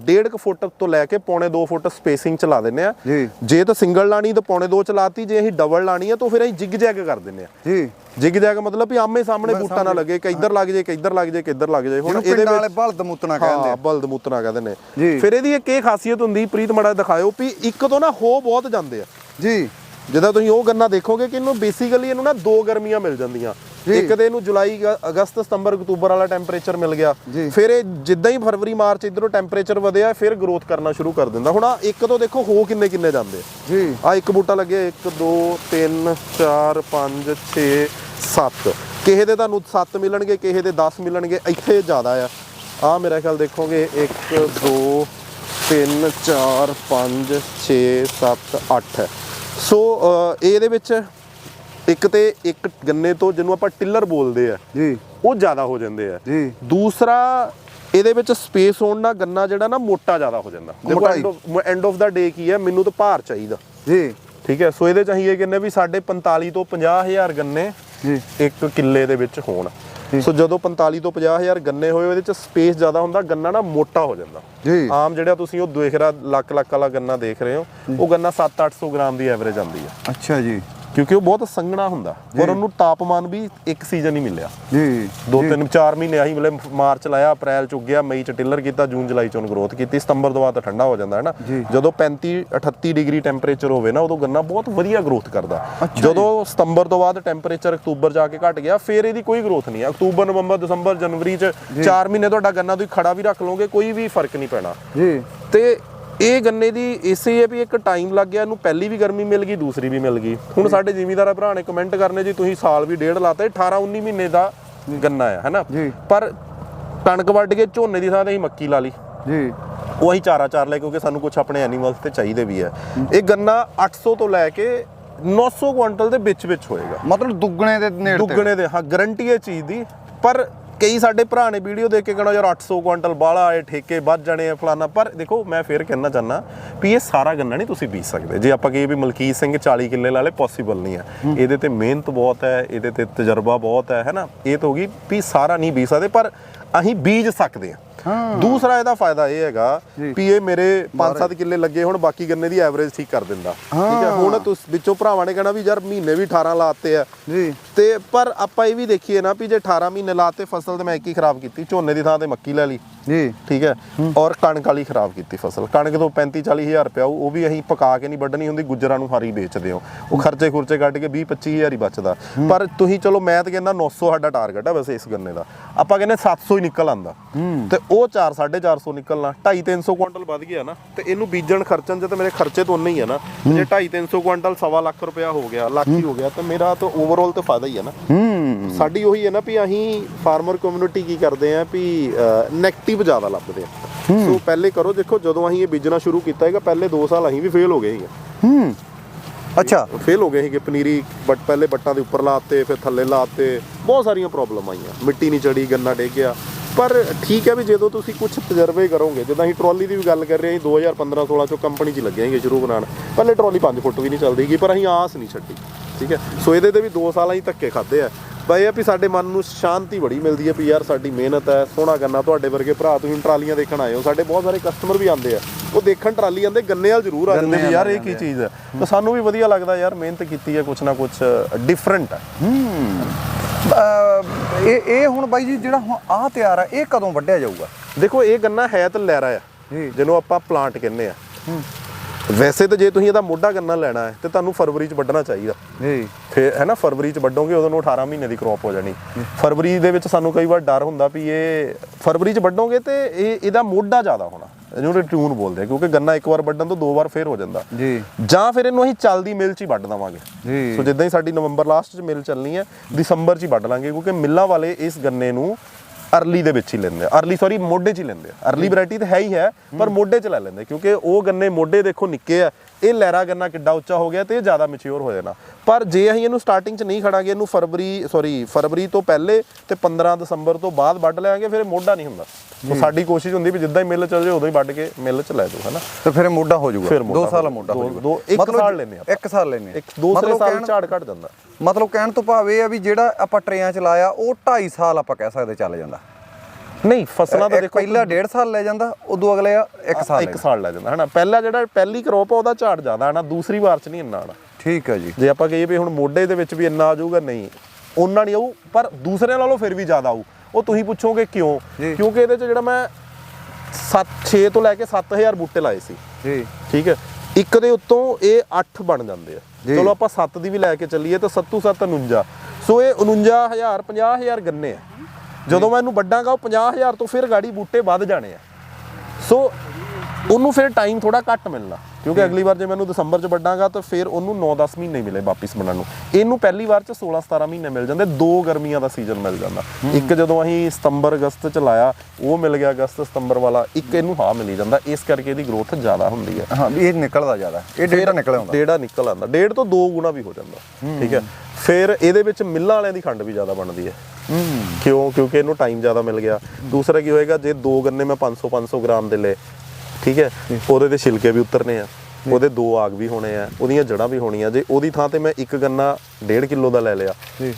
1.5 ਫੁੱਟ ਤੋਂ ਲੈ ਕੇ ਪੌਣੇ 2 ਫੁੱਟ ਸਪੇਸਿੰਗ ਚਲਾ ਦਿੰਨੇ ਆ ਜੀ। ਤਾਂ ਸਿੰਗਲ ਲਾਣੀ ਤਾਂ ਪੌਣੇ 2 ਚਲਾਤੀ ਜੇ ਅਸੀਂ ਡਬਲ ਲਾਣੀ ਆ ਤਾਂ ਫਿਰ ਅਸੀਂ ਜਿਗ ਜੈਗ ਕਰ ਦਿੰਨੇ ਆ ਜੀ। ਜਿਗ ਜੈਗ ਮਤਲਬ ਵੀ ਆਮੇ ਸਾਹਮਣੇ ਬੂਟਾ ਨਾ ਲੱਗੇ ਕਿ ਇੱਧਰ ਲੱਗ ਜੇ ਕਿ ਇੱਧਰ ਲੱਗ ਜੇ ਕਿ ਇੱਧਰ ਲੱਗ ਜੇ। ਹੁਣ ਇਹਦੇ ਵਿੱਚ ਵਾਲੇ ਬਲਦ ਮੁੱਤਣਾ ਕਹਿੰਦੇ ਹਾਂ ਬਲਦ ਮੂਤਨਾ ਕਹਿੰਦੇ ਨੇ। ਫਿਰ ਇਹਦੀ ਇੱਕ ਇਹ ਖਾਸੀਅਤ ਹੁੰਦੀ ਪ੍ਰੀਤ ਮੜਾ ਦਿਖਾਇਓ ਵੀ ਇੱਕ ਤੋਂ ਨਾ ਹੋ ਬਹੁਤ ਜਾਂਦੇ ਆ। ਜੀ। ਜਦੋਂ ਤੁਸੀਂ ਉਹ ਗੰਨਾ ਦੇਖੋਗੇ ਕਿ ਇਹਨੂੰ ਬੇਸਿਕਲੀ ਇਹਨੂੰ ਨਾ ਦੋ ਗਰਮੀਆਂ ਮਿਲ ਜਾਂਦੀਆਂ। ਇੱਕ ਤੇ ਇਹਨੂੰ ਜੁਲਾਈ ਅਗ- ਅਗਸਤ ਸਤੰਬਰ ਅਕਤੂਬਰ ਵਾਲਾ ਟੈਂਪਰੇਚਰ ਮਿਲ ਗਿਆ। ਫਿਰ ਇਹ ਜਿੱਦਾਂ ਹੀ ਫਰਵਰੀ ਮਾਰਚ ਇਧਰੋਂ ਟੈਂਪਰੇਚਰ ਵਧਿਆ ਫਿਰ ਗਰੋਥ ਕਰਨਾ ਸ਼ੁਰੂ ਕਰ ਦਿੰਦਾ। ਹੁਣ ਆ ਇੱਕ ਤੋਂ ਦੇਖੋ ਹੋ ਕਿੰਨੇ ਕਿੰਨੇ ਜਾਂਦੇ। ਆ ਜੀ। ਆ ਇੱਕ ਬੂਟਾ ਲੱਗਿਆ 1 2 3 4 5 6 7 ਕਿਸੇ ਦੇ ਤੁਹਾਨੂੰ 7 ਮਿਲਣਗੇ ਕਿਸੇ ਦੇ 10 ਮਿਲਣਗੇ ਇੱਥੇ ਜ਼ਿਆਦਾ ਆ। ਆ ਮੇਰਾ ਖਿਆਲ ਦੇਖੋਗੇ 1 2 3 4 5 6 7 8 ਸੋ ਇਹਦੇ ਵਿੱਚ ਇੱਕ ਤੇ ਇੱਕ ਗੰਨੇ ਤੋਂ ਜਿਹਨੂੰ ਆਪਾਂ ਟਿੱਲਰ ਬੋਲਦੇ ਆ ਜੀ। ਉਹ ਜ਼ਿਆਦਾ ਹੋ ਜਾਂਦੇ ਆ। ਜੀ। ਦੂਸਰਾ ਇਹਦੇ ਵਿੱਚ ਸਪੇਸ ਹੋਣ ਨਾਲ ਗੰਨਾ ਜਿਹੜਾ ਨਾ ਮੋਟਾ ਜ਼ਿਆਦਾ ਹੋ ਜਾਂਦਾ। ਦੇਖੋ। ਐਂਡ ਆਫ ਦਾ ਡੇ ਕੀ ਹੈ ਮੈਨੂੰ ਤਾਂ ਭਾਰ ਚਾਹੀਦਾ। ਜੀ। ਠੀਕ ਹੈ ਸੋ ਇਹਦੇ ਚ ਅਸੀਂ ਇਹ ਕਹਿੰਦੇ ਵੀ ਸਾਡੇ 45 ਤੋਂ 50000 ਗੰਨੇ ਜੀ। ਇੱਕ ਕਿੱਲੇ ਦੇ ਵਿੱਚ ਹੋਣ। ਸੋ ਜਦੋਂ 45 ਤੋਂ 50000 ਗੰਨੇ ਹੋਏ ਉਹਦੇ ਚ ਸਪੇਸ ਜ਼ਿਆਦਾ ਹੁੰਦਾ ਗੰਨਾ ਨਾ ਮੋਟਾ ਹੋ ਜਾਂਦਾ। ਜੀ। ਆਮ ਜਿਹੜਾ ਤੁਸੀਂ ਉਹ ਦੇਖ ਰਿਹਾ ਲੱਖ ਲੱਖ ਵਾਲਾ ਗੰਨਾ ਦੇਖ ਰਹੇ ਹੋ ਉਹ ਗੰਨਾ 7-800 ਗ੍ਰਾਮ ਦੀ ਐਵਰੇਜ ਆਉਂਦੀ ਹੈ। ਅੱਛਾ ਜੀ। ਕਿਉਂਕਿ ਉਹ ਬਹੁਤ ਸੰਘਣਾ ਹੁੰਦਾ। ਔਰ ਉਹਨੂੰ ਤਾਪਮਾਨ ਵੀ ਇੱਕ ਸੀਜ਼ਨ ਹੀ ਮਿਲਿਆ। ਜੀ ਦੋ ਤਿੰਨ ਚਾਰ ਮਹੀਨੇ ਆਹੀ ਮਤਲਬ ਮਾਰਚ ਲਾਇਆ ਅਪ੍ਰੈਲ ਚ ਉੱਗਿਆ ਮਈ ਚ ਟਿਲਰ ਕੀਤਾ ਜੂਨ ਜੁਲਾਈ ਚ ਉਹਨੂੰ ਗਰੋਥ ਕੀਤੀ ਸਤੰਬਰ ਤੋਂ ਬਾਅਦ ਤਾਂ ਠੰਡਾ ਹੋ ਜਾਂਦਾ ਹੈ ਨਾ। ਜਦੋਂ 35 38 ਡਿਗਰੀ ਟੈਂਪਰੇਚਰ ਹੋਵੇ ਨਾ ਉਦੋਂ ਗੰਨਾ ਬਹੁਤ ਵਧੀਆ ਗਰੋਥ ਕਰਦਾ। ਜਦੋਂ ਸਤੰਬਰ ਤੋਂ ਬਾਅਦ ਟੈਂਪਰੇਚਰ ਅਕਤੂਬਰ ਜਾ ਕੇ ਘਟ ਗਿਆ ਫਿਰ ਇਹਦੀ ਕੋਈ ਗਰੋਥ ਨਹੀਂ ਅਕਤੂਬਰ ਨਵੰਬਰ ਦਸੰਬਰ ਜਨਵਰੀ ਚ 4 ਮਹੀਨੇ ਤੁਹਾਡਾ ਗੰਨਾ ਤੁਸੀਂ ਖੜਾ ਵੀ ਰੱਖ ਲਓਗੇ ਕੋਈ ਵੀ ਫ਼ਰਕ ਨਹੀਂ ਪੈਣਾ। ਜੀ। ਤੇ ਇਹ ਗੰਨੇ ਦੀ ਇਸੇ ਹੈ ਵੀ ਇੱਕ ਟਾਈਮ ਲੱਗ ਗਿਆ ਇਹਨੂੰ ਪਹਿਲੀ ਵੀ ਗਰਮੀ ਮਿਲ ਗਈ ਦੂਸਰੀ ਵੀ ਮਿਲ ਗਈ। ਹੁਣ ਸਾਡੇ ਜ਼ਿਮੀਂਦਾਰਾ ਭਰਾ ਨੇ ਕਮੈਂਟ ਕਰਨੇ ਜੀ ਤੁਸੀਂ ਸਾਲ ਵੀ ਡੇਢ ਲਾਤੇ 18 19 ਮਹੀਨੇ ਦਾ ਗੰਨਾ ਆ ਹੈਨਾ। ਪਰ ਕਣਕ ਵੱਢ ਕੇ ਝੋਨੇ ਦੀ ਥਾਂ ਤੇ ਅਸੀਂ ਮੱਕੀ ਲਾ ਲਈ। ਜੀ। ਉਹ ਅਸੀਂ ਚਾਰਾ ਚਾਰ ਲੈ ਕਿਉਂਕਿ ਸਾਨੂੰ ਕੁਝ ਆਪਣੇ ਐਨੀਮਲਸ ਤੇ ਚਾਹੀਦੇ ਵੀ ਹੈ ਇਹ ਗੰਨਾ 800 ਤੋਂ ਲੈ ਕੇ 900 ਕੁਇੰਟਲ ਦੇ ਵਿੱਚ ਵਿੱਚ ਹੋਏਗਾ। ਮਤਲਬ ਦੁੱਗਣੇ ਦੇ ਨੇੜੇ। ਦੁੱਗਣੇ ਦੇ ਹਾਂ ਗਰੰਟੀ ਹੈ ਚੀਜ਼ ਦੀ। ਪਰ ਕਈ ਸਾਡੇ ਭਰਾ ਨੇ ਵੀਡੀਓ ਦੇਖ ਕੇ ਕਹਣਾ ਯਾਰ 800 ਕੁਇੰਟਲ ਬਾਲਾ ਆਏ ਠੇਕੇ ਵੱਧ ਜਾਣੇ ਆ ਫਲਾਨਾ। ਪਰ ਦੇਖੋ ਮੈਂ ਫੇਰ ਕਹਿਣਾ ਚਾਹਨਾ ਵੀ ਇਹ ਸਾਰਾ ਗੰਨਾ ਨਹੀਂ ਤੁਸੀਂ ਬੀਜ ਸਕਦੇ। ਜੇ ਆਪਾਂ ਕਹੀਏ ਵੀ ਮਲਕੀਤ ਸਿੰਘ 40 ਕਿੱਲੇ ਲਾਲੇ ਪੋਸੀਬਲ ਨਹੀਂ ਹੈ। ਇਹਦੇ ਤੇ ਮਿਹਨਤ ਬਹੁਤ ਹੈ ਇਹਦੇ ਤੇ ਤਜਰਬਾ ਬਹੁਤ ਹੈ ਹੈਨਾ? ਇਹ ਤਾਂ ਹੋ ਗਈ ਵੀ ਸਾਰਾ ਨਹੀਂ ਬੀਜ ਸਕਦੇ ਪਰ ਅਸੀਂ ਬੀਜ ਸਕਦੇ ਹਾਂ ਦੂਸਰਾ ਇਹਦਾ ਫਾਇਦਾ ਇਹ ਹੈਗਾ। ਵੀ ਇਹ ਮੇਰੇ 5-7 ਕਿੱਲੇ ਲੱਗੇ ਹੁਣ ਬਾਕੀ ਗੰਨੇ ਦੀ ਐਵਰੇਜ ਠੀਕ ਕਰ ਦਿੰਦਾ। ਠੀਕ ਹੈ? ਹੁਣ ਤੁਸ ਵਿੱਚੋਂ ਭਰਾਵਾਂ ਨੇ ਕਹਿਣਾ ਵੀ ਯਾਰ ਮਹੀਨੇ ਵੀ 18 ਲਾਤੇ ਆ। ਜੀ। ਤੇ ਪਰ ਆਪਾਂ ਇਹ ਵੀ ਦੇਖੀਏ ਨਾ ਵੀ ਜੇ 18 ਮਹੀਨੇ ਲਾਤੇ ਫਸਲ ਤੇ ਮੈਂ ਇੱਕ ਹੀ ਖਰਾਬ ਕੀਤੀ ਝੋਨੇ ਦੀ ਥਾਂ ਤੇ ਮੱਕੀ ਲੈ ਲਈ। ਜੀ। ਠੀਕ ਹੈ? ਔਰ ਕਣਕ ਵਾਲੀ ਖਰਾਬ ਕੀਤੀ ਫਸਲ। ਕਣਕ ਤੋਂ 35 40 ਹਜ਼ਾਰ ਰੁਪਇਆ ਉਹ ਵੀ ਅਸੀਂ ਪਕਾ ਕੇ ਨਹੀਂ ਵੱਢਣੀ ਹੁੰਦੀ ਗੁੱਜਰਾਂ ਨੂੰ ਹਾਰੀ ਵੇਚਦੇ ਹਾਂ। ਉਹ ਖਰਚੇ ਖੁਰਚੇ ਕੱਢ ਕੇ 20 25 ਹਜ਼ਾਰ ਹੀ ਬਚਦਾ। ਪਰ ਤੁਸੀਂ ਚਲੋ ਮੈਂ ਤਾਂ ਕਹਿੰਦਾ 900 ਸਾਡਾ ਟਾਰਗੇਟ ਹੈ ਵੈਸੇ ਇਸ ਗੰਨੇ ਦਾ। ਆਪਾਂ ਕਹਿੰਦੇ 700 ਹੀ ਨਿਕਲ ਆਂਦਾ ਤੇ ਉਹ 4 450 ਨਿਕਲਣਾ 2.5 300 ਕੁਇੰਟਲ ਵੱਧ ਗਿਆ ਨਾ ਤੇ ਇਹਨੂੰ ਬੀਜਣ ਖਰਚਣ ਚ ਤੇ ਮੇਰੇ ਖਰਚੇ ਤੋਂ ਉਨੇ ਹੀ ਹੈ ਨਾ। ਜੇ 2.5 300 ਕੁਇੰਟਲ ਸਵਾ ਲੱਖ ਰੁਪਇਆ ਹੋ ਗਿਆ ਲੱਖ ਹੀ ਹੋ ਗਿਆ ਤਾਂ ਮੇਰਾ ਤਾਂ ਓਵਰਆਲ ਤਾਂ ਫਾਇਦਾ ਹੀ ਹੈ ਨਾ। ਹੂੰ। ਸਾਡੀ ਉਹੀ ਹੈ ਨਾ ਵੀ ਅਸੀਂ ਫਾਰਮਰ ਕਮਿਊਨਿਟੀ ਕੀ ਕਰਦੇ ਆ ਵੀ ਨੈਗੇਟਿਵ ਜ਼ਿਆਦਾ ਲੱਭਦੇ ਆ। ਸੋ ਪਹਿਲੇ ਕਰੋ ਦੇਖੋ ਜਦੋਂ ਅਸੀਂ ਇਹ ਬੀਜਣਾ ਸ਼ੁਰੂ ਕੀਤਾ ਹੈਗਾ ਪਹਿਲੇ 2 ਸਾਲ ਅਸੀਂ ਵੀ ਫੇਲ ਹੋ ਗਏ ਸੀਗੇ। ਹੂੰ। ਅੱਛਾ। ਫੇਲ ਹੋ ਗਏ ਸੀਗੇ ਪਨੀਰੀ ਬਟ ਪਹਿਲੇ ਬੱਟਾਂ ਦੇ ਉੱਪਰ ਲਾਤੇ ਫਿਰ ਥੱਲੇ ਲਾਤੇ ਬਹੁਤ ਸਾਰੀਆਂ ਪ੍ਰੋਬਲਮ ਆਈਆਂ। ਮਿੱਟੀ ਨਹੀਂ ਚੜੀ ਗੰਨਾ ਡਿੱਗ ਗਿਆ। ਪਰ ਠੀਕ ਹੈ ਵੀ ਜਦੋਂ ਤੁਸੀਂ ਕੁਝ ਤਜਰਬੇ ਕਰੋਗੇ ਜਦੋਂ ਅਸੀਂ ਟਰਾਲੀ ਦੀ ਵੀ ਗੱਲ ਕਰ ਰਹੇ ਹਾਂ 2015 16 ਚੋਂ ਕੰਪਨੀ 'ਚ ਲੱਗੇ ਸੀਗੇ ਸ਼ੁਰੂ ਬਣਾਉਣ। ਪਹਿਲੇ ਟਰਾਲੀ 5 ਫੁੱਟ ਵੀ ਨਹੀਂ ਚੱਲਦੀ ਸੀ ਪਰ ਅਸੀਂ ਆਸ ਨਹੀਂ ਛੱਡੀ ਠੀਕ ਹੈ? ਸੋ ਇਹਦੇ ਤੇ ਵੀ 2 ਸਾਲਾਂ ਹੀ ਧੱਕੇ ਖਾਦੇ ਆ। ਬਈ ਇਹ ਵੀ ਸਾਡੇ ਮਨ ਨੂੰ ਸ਼ਾਂਤੀ ਬੜੀ ਮਿਲਦੀ ਹੈ ਵੀ ਯਾਰ ਸਾਡੀ ਮਿਹਨਤ ਹੈ ਸੋਹਣਾ ਗੰਨਾ ਤੁਹਾਡੇ ਵਰਗੇ ਭਰਾ ਤੁਸੀਂ ਟਰਾਲੀਆਂ ਦੇਖਣ ਆਏ ਹੋ ਸਾਡੇ ਬਹੁਤ ਸਾਰੇ ਕਸਟਮਰ ਵੀ ਆਉਂਦੇ ਆ। ਉਹ ਦੇਖਣ ਟਰਾਲੀ ਆਉਂਦੇ ਗੰਨੇ ਵਾਲ ਜ਼ਰੂਰ ਆ ਜਾਂਦੇ ਵੀ ਯਾਰ ਇਹ ਕੀ ਚੀਜ਼ ਹੈ? ਤਾਂ ਸਾਨੂੰ ਵੀ ਵਧੀਆ ਲੱਗਦਾ ਯਾਰ ਮਿਹਨਤ ਕੀਤੀ ਹੈ ਕੁਛ ਨਾ ਕੁਛ ਡਿਫਰੈਂਟ ਹੈ। ਹੂੰ। ਇਹ ਇਹ ਹੁਣ ਬਾਈ ਜੀ ਜਿਹੜਾ ਹੁਣ ਆ ਤਿਆਰ ਆ ਇਹ ਕਦੋਂ ਵੱਢਿਆ ਜਾਊਗਾ? ਦੇਖੋ ਇਹ ਗੰਨਾ ਹੈ ਤਾਂ ਲਹਿਰਾ ਆ ਜੀ। ਜਿਹਨੂੰ ਆਪਾਂ ਪਲਾਂਟ ਕਹਿੰਦੇ ਆ। ਵੈਸੇ ਤਾਂ ਜੇ ਤੁਸੀਂ ਇਹਦਾ ਮੋਢਾ ਗੰਨਾ ਲੈਣਾ ਹੈ ਤੇ ਤੁਹਾਨੂੰ ਫਰਵਰੀ ਚ ਵੱਢਣਾ ਚਾਹੀਦਾ। ਜੀ। ਫਿਰ ਹੈ ਨਾ ਫਰਵਰੀ ਚ ਵੱਢੋਗੇ ਉਦੋਂ ਨੂੰ 18 ਮਹੀਨੇ ਦੀ ਕ੍ਰੌਪ ਹੋ ਜਾਣੀ। ਫਰਵਰੀ ਦੇ ਵਿੱਚ ਸਾਨੂੰ ਕਈ ਵਾਰ ਡਰ ਹੁੰਦਾ ਵੀ ਇਹ ਫਰਵਰੀ ਚ ਵੱਢੋਗੇ ਤੇ ਇਹ ਇਹਦਾ ਮੋਢਾ ਜ਼ਿਆਦਾ ਹੋਣਾ। ਇਹਨੂੰ ਰਿਟਿਊਨ ਬੋਲਦੇ ਆ ਕਿਉਂਕਿ ਗੰਨਾ ਇੱਕ ਵਾਰ ਵੱਢਣ ਤੋਂ ਦੋ ਵਾਰ ਫੇਰ ਹੋ ਜਾਂਦਾ। ਜੀ। ਜਾਂ ਫਿਰ ਇਹਨੂੰ ਅਸੀਂ ਚੱਲਦੀ ਮਿਲ ਚ ਹੀ ਵੱਢ ਦਵਾਂਗੇ। ਜੀ। ਸੋ ਜਿੱਦਾਂ ਹੀ ਸਾਡੀ ਨਵੰਬਰ ਲਾਸਟ ਚ ਮਿਲ ਚੱਲਣੀ ਹੈ ਦਸੰਬਰ ਚ ਹੀ ਵੱਢ ਲਾਂਗੇ ਕਿਉਂਕਿ ਮਿੱਲਾਂ ਵਾਲੇ ਇਸ ਗੰਨੇ ਨੂੰ ਅਰਲੀ ਦੇ ਵਿੱਚ ਹੀ ਲੈਂਦੇ ਆ। ਅਰਲੀ ਸੌਰੀ ਮੋਢੇ 'ਚ ਹੀ ਲੈਂਦੇ ਆ। ਅਰਲੀ ਵੈਰਾਈਟੀ ਤਾਂ ਹੈ ਹੀ ਹੈ ਪਰ ਮੋਢੇ 'ਚ ਲੈ ਲੈਂਦੇ ਕਿਉਂਕਿ ਉਹ ਗੰਨੇ ਮੋਢੇ ਦੇਖੋ ਨਿੱਕੇ ਆ ਇਹ ਲਹਿਰਾ ਗੰਨਾ ਕਿੱਡਾ ਉੱਚਾ ਹੋ ਗਿਆ ਤੇ ਇਹ ਜ਼ਿਆਦਾ ਮੈਚੁਰ ਹੋ ਜਾਣਾ। ਪਰ ਜੇ ਅਸੀਂ ਇਹਨੂੰ ਸਟਾਰਟਿੰਗ 'ਚ ਨਹੀਂ ਖੜਾਂਗੇ ਇਹਨੂੰ ਫਰਵਰੀ ਸੌਰੀ ਫਰਵਰੀ ਤੋਂ ਪਹਿਲੇ ਤੇ 15 ਦਸੰਬਰ ਤੋਂ ਬਾਅਦ ਵੱਢ ਲਿਆਂਗੇ ਫਿਰ ਇਹ ਮੋਢਾ ਨਹੀਂ ਹੁੰਦਾ। ਸੋ ਸਾਡੀ ਕੋਸ਼ਿਸ਼ ਹੁੰਦੀ ਵੀ ਜਿੱਦਾਂ ਹੀ ਮਿਲ ਚੱਲ ਜਾਏ ਉਦੋਂ ਹੀ ਵੱਢ ਕੇ ਮਿਲ 'ਚ ਲੈ ਜਾਓ ਹਨਾ? ਤੇ ਫਿਰ ਮੋਢਾ ਹੋ ਜਾਊਗਾ। 2 ਸਾਲ ਮੋਢਾ ਹੋ ਦੋ- ਜਾਊਗਾ। ਦੋ- ਇੱਕ ਸਾਲ ਲੈਂਦੇ ਆਪਾਂ। ਇੱਕ ਸਾਲ ਲੈਨੇ ਇੱਕ ਦੂਸਰੇ ਸਾਲ ਝਾੜ ਘਟ ਜਾਂਦਾ। ਮਤਲਬ ਕਹਿਣ ਤੋਂ ਭਾਵ ਇਹ ਆ ਵੀ ਜਿਹੜਾ ਆਪਾਂ ਟਰੇਆਂ ਚ ਲਾਇਆ ਉਹ 2.5 ਸਾਲ ਆਪਾਂ ਕਹਿ ਸਕਦੇ ਚੱਲ ਜਾਂਦਾ। ਨਹੀਂ ਫਸਲਾਂ ਇੱਕ ਦੇਖੋ ਪਹਿਲਾ ਡੇਢ ਸਾਲ ਲੈ ਜਾਂਦਾ ਉਦੋਂ ਅਗਲੇ ਇੱਕ ਸਾਲ ਇੱਕ ਸਾਲ ਲੱਗ ਜਾਂਦਾ। ਹਨਾ ਪਹਿਲਾ ਜਿਹੜਾ ਪਹਿਲੀ ਕਰੋਪ ਆ ਉਹਦਾ ਝਾੜ ਜ਼ਿਆਦਾ ਹਨਾ ਦੂਸਰੀ ਵਾਰ ਚ ਨਹੀਂ ਇੰਨਾ ਆਣਾ ਠੀਕ ਹੈ ਜੀ। ਜੇ ਆਪਾਂ ਕਹੀਏ ਵੀ ਹੁਣ ਮੋਢੇ ਦੇ ਵਿੱਚ ਵੀ ਇੰਨਾ ਆ ਜਾਊਗਾ ਨਹੀਂ। ਉਹਨਾਂ ਨਹੀਂ ਆਊ ਪਰ ਦੂਸਰਿਆਂ ਨਾਲੋਂ ਫਿਰ ਵੀ ਜ਼ਿਆਦਾ ਆਊ। ਉਹ ਤੁਸੀਂ ਪੁੱਛੋਗੇ ਕਿਉਂ। ਕਿਉਂਕਿ ਇਹਦੇ ਚ ਜਿਹੜਾ ਮੈਂ 7 6 ਤੋਂ ਲੈ ਕੇ 7000 ਬੂਟੇ ਲਾਏ ਸੀ। ਜੀ। ਠੀਕ ਹੈ ਇੱਕ ਦੇ ਉੱਤੋਂ ਇਹ 8 ਬਣ ਜਾਂਦੇ ਆ। ਚਲੋ ਆਪਾਂ 7 ਦੀ ਵੀ ਲੈ ਕੇ ਚੱਲੀਏ ਤਾਂ 7 7 49 ਸੋ ਇਹ 49000 50000 ਗੰਨੇ ਆ। ਜਦੋਂ ਮੈਂ ਇਹਨੂੰ ਵੱਡਾਂਗਾ ਉਹ 50000 ਤੋਂ ਫਿਰ ਗਾੜੀ ਬੂਟੇ ਵੱਧ ਜਾਣੇ ਆ। ਸੋ ਉਹਨੂੰ ਫਿਰ ਟਾਈਮ ਥੋੜਾ ਘੱਟ ਮਿਲਣਾ। ਕਿਉਂਕਿ ਅਗਲੀ ਵਾਰ ਜੇ ਮੈਨੂੰ ਦਸੰਬਰ ਚ ਵੱਡਾਂਗਾ ਤਾਂ ਫਿਰ ਉਹਨੂੰ 9-10 ਮਹੀਨੇ ਮਿਲੇ ਵਾਪਿਸ ਬਣਨ ਨੂੰ। ਇਹਨੂੰ ਪਹਿਲੀ ਵਾਰ ਚ 16-17 ਮਹੀਨੇ ਮਿਲ ਜਾਂਦੇ ਦੋ ਗਰਮੀਆਂ ਦਾ ਸੀਜ਼ਨ ਮਿਲ ਜਾਂਦਾ। ਇੱਕ ਜਦੋਂ ਅਸੀਂ ਸਤੰਬਰ ਅਗਸਤ ਚ ਲਾਇਆ ਉਹ ਮਿਲ ਗਿਆ ਅਗਸਤ ਸਤੰਬਰ ਵਾਲਾ ਇੱਕ ਇਹਨੂੰ ਹਾਂ ਮਿਲੀ ਜਾਂਦਾ। ਇਸ ਕਰਕੇ ਇਹਦੀ ਗਰੋਥ ਜ਼ਿਆਦਾ ਹੁੰਦੀ ਹੈ। ਹਾਂ ਵੀ ਇਹ ਨਿਕਲਦਾ ਜ਼ਿਆਦਾ। ਇਹ ਡੇਟਾ ਨਿਕਲ ਆਉਂਦਾ। ਡੇਢਾ ਨਿਕਲ ਆਉਂਦਾ। ਡੇਢ ਤੋਂ ਦੋ ਗੁਣਾ ਵੀ ਹੋ ਜਾਂਦਾ। ਠੀਕ ਹੈ। ਫਿਰ ਇਹਦੇ ਵਿੱਚ ਮਿੱਲਾਂ ਵਾਲਿਆਂ ਦੀ ਖੰਡ ਵੀ ਜ਼ਿਆਦਾ ਬਣਦੀ ਹੈ। ਹੂੰ। ਕਿਉਂ? ਕਿਉਂਕਿ ਇਹਨੂੰ ਟਾਈਮ ਜ਼ਿਆਦਾ ਮਿਲ ਗਿਆ। ਦੂਸਰਾ ਕੀ ਹੋਏਗਾ? ਜੇ ਦੋ ਗੰਨੇ ਮੈਂ 500 500 ਗ੍ਰਾਮ ਦੇ ਲਏ ਠੀਕ ਹੈ? ਉਹਦੇ ਤੇ ਛਿਲਕੇ ਵੀ ਉਤਰਨੇ ਆ। ਉਹਦੇ ਦੋ ਆਗ ਵੀ ਹੋਣੇ ਆ ਉਹਦੀਆਂ ਜੜਾਂ ਵੀ ਹੋਣੀਆਂ ਜੇ ਉਹਦੀ ਥਾਂ ਤੇ ਮੈਂ ਇੱਕ ਗੰਨਾ 1.5 ਕਿਲੋ ਦਾ ਲੈ ਲਿਆ। ਜੀ।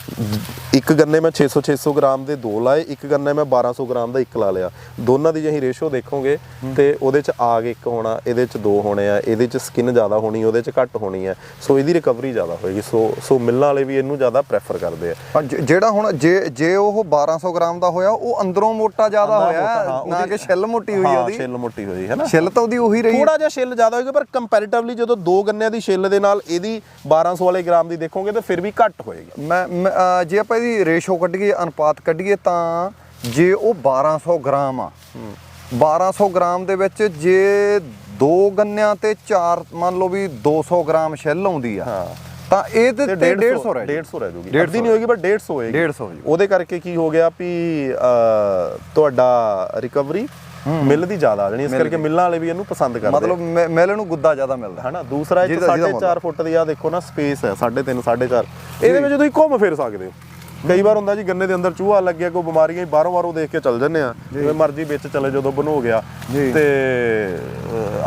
ਇੱਕ ਗੰਨੇ ਮੈਂ 600 600 ਗ੍ਰਾਮ ਦੇ ਦੋ ਲਾਏ ਇੱਕ ਗੰਨੇ ਮੈਂ 1200 ਗ੍ਰਾਮ ਦਾ ਇੱਕ ਲਾ ਲਿਆ। ਦੋਨਾਂ ਦੀ ਜੇ ਅਸੀਂ ਰੇਸ਼ੋ ਦੇਖੋਗੇ ਤੇ ਉਹਦੇ ਚ ਆਗ ਇੱਕ ਹੋਣਾ ਇਹਦੇ ਚ ਦੋ ਹੋਣੇ ਆ ਇਹਦੇ ਚ ਸਕਿਨ ਜ਼ਿਆਦਾ ਹੋਣੀ ਉਹਦੇ ਚ ਘੱਟ ਹੋਣੀ ਹੈ ਸੋ ਇਹਦੀ ਰਿਕਵਰੀ ਜ਼ਿਆਦਾ ਹੋਏਗੀ। ਸੋ ਸੋ ਮਿੱਲਾਂ ਵਾਲੇ ਵੀ ਇਹਨੂੰ ਜ਼ਿਆਦਾ ਪ੍ਰੈਫਰ ਕਰਦੇ ਆ। ਜਿਹੜਾ ਹੁਣ ਜੇ ਜੇ ਉਹ 1200 ਗ੍ਰਾਮ ਦਾ ਹੋਇਆ ਉਹ ਅੰਦਰੋਂ ਮੋਟਾ ਜ਼ਿਆਦਾ ਹੋਇਆ ਨਾ ਕਿ ਛਿੱਲ ਮੋਟੀ ਹੋਈ ਹਾਂ ਉਹਦੀ? ਛਿੱਲ ਮੋਟੀ ਹੋਈ ਹੈ ਨਾ? ਛਿੱਲ ਤਾਂ ਉਹਦੀ ਉਹੀ ਰਹੀ। ਥੋੜਾ ਜਿਹਾ ਛਿੱਲ ਜ਼ਿਆਦਾ ਹੋਏਗਾ ਪਰ ਕੰਪੈਰੀਟਿਵਲੀ ਜਦੋਂ ਦੋ ਗੰਨਿਆਂ ਦੀ ਛਿੱਲ ਦੇ ਨਾਲ ਇਹਦੀ 1200 ਵਾਲੇ ਗ੍ਰਾਮ ਦੀ ਦੇਖੋਗੇ ਤਾਂ ਫਿਰ ਵੀ ਘੱਟ ਹੋਏਗੀ। ਮੈਂ ਜੇ ਆਪਾਂ ਇਹਦੀ ਰੇਸ਼ੋ ਕੱਢੀਏ ਅਨੁਪਾਤ ਕੱਢੀਏ ਤਾਂ ਜੇ ਉਹ 1200 ਗ੍ਰਾਮ ਆ 1200 ਗ੍ਰਾਮ ਦੇ ਵਿੱਚ ਜੇ ਦੋ ਗੰਨਿਆਂ ਤੇ ਚਾਰ ਮੰਨ ਲਓ ਵੀ 200 ਗ੍ਰਾਮ ਛਿੱਲ ਆਉਂਦੀ ਆ ਹਾਂ। ਤਾਂ ਇਹਦੇ ਤੇ 150 ਰਹਿ 150 ਰਹਿ ਜੂਗੀ। 150 ਅੱਧੀ ਨਹੀਂ ਹੋਏਗੀ ਪਰ 150 ਹੋਏਗੀ। 150 ਹੋਏਗੀ। ਉਹਦੇ ਕਰਕੇ ਕੀ ਹੋ ਗਿਆ ਵੀ ਤੁਹਾਡਾ ਰਿਕਵਰੀ ਮਿਲ ਦੀ ਜ਼ਿਆਦਾ ਆ ਜਾਣੀ ਇਸ ਕਰਕੇ ਮਿੱਲਾਂ ਵਾਲੇ ਵੀ ਇਹਨੂੰ ਪਸੰਦ ਕਰਦੇ ਮਤਲਬ ਮੇਲੇ ਨੂੰ ਗੁੱਦਾ ਜ਼ਿਆਦਾ ਮਿਲਦਾ। ਹਨਾ ਦੂਸਰਾ ਇਹ ਜਿਹਦਾ- ਜਿਹਦਾ 4.5 ਫੁੱਟ ਦੀ ਆ ਦੇਖੋ ਨਾ ਸਪੇਸ ਹੈ 3.5 4.5 ਇਹਦੇ ਵਿੱਚ ਤੁਸੀਂ ਘੁੰਮ ਫਿਰ ਸਕਦੇ ਹੋ। ਕਈ ਵਾਰ ਹੁੰਦਾ ਜੀ ਗੰਨੇ ਦੇ ਅੰਦਰ ਚੂਹਾ ਲੱਗਿਆ ਕੋਈ ਬਿਮਾਰੀਆਂ ਹੀ ਬਾਹਰੋਂ ਬਾਹਰੋਂ ਦੇਖ ਕੇ ਚੱਲ ਜੰਨੇ ਆ। ਜਿਵੇਂ ਮਰਜ਼ੀ ਵਿੱਚ ਚਲੇ ਜਦੋਂ ਬਨੋ ਗਿਆ। ਜੀ। ਤੇ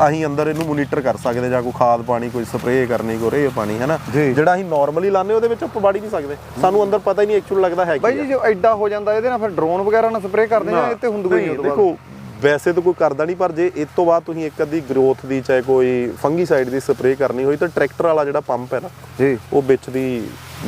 ਅਸੀਂ ਅੰਦਰ ਇਹਨੂੰ ਮੋਨੀਟਰ ਕਰ ਸਕਦੇ ਜਾਂ ਕੋਈ ਖਾਦ ਪਾਣੀ ਕੋਈ ਸਪਰੇਅ ਕਰਨੀ ਕੋਈ ਰੇ ਪਾਣੀ ਹੈਨਾ। ਜਿਹੜਾ ਅਸੀਂ ਨਾਰਮਲੀ ਲਾਉਂਦੇ ਉਹਦੇ ਵਿੱਚ ਆਪਾਂ ਵੜ ਹੀ ਨਹੀਂ ਸਕਦੇ। ਸਾਨੂੰ ਅੰਦਰ ਪਤਾ ਹੀ ਨਹੀਂ ਐਕਚੁਅਲ ਲੱਗਦਾ ਹੈ ਬਾਈ ਕੀ ਜੀ ਜੋ ਐਡਾ ਹੋ ਜਾਂਦਾ ਇਹਦੇ ਨਾਲ ਫਿਰ ਡਰੋਨ ਵਗੈਰਾ ਨਾਲ ਸਪਰੇਅ ਕਰਦੇ ਜਾਂ ਇਹ ਤੇ ਹੁੰਦੂਗਾ ਹੀ ਦੇਖੋ ਵੈਸੇ ਤਾਂ ਕੋਈ ਕਰਦਾ ਨਹੀਂ ਪਰ ਜੇ ਇਸ ਤੋਂ ਬਾਅਦ ਤੁਸੀਂ ਇੱਕ ਅੱਧੀ ਗਰੋਥ ਦੀ ਚਾਹੇ ਕੋਈ ਫੰਗੀਸਾਈਡ ਦੀ ਸਪਰੇਅ ਕਰਨੀ ਹੋਈ ਤਾਂ ਟਰੈਕਟਰ ਵਾਲਾ ਜਿਹੜਾ ਪੰਪ ਹੈ ਨਾ ਜੀ। ਉਹ ਵਿੱਚ ਦੀ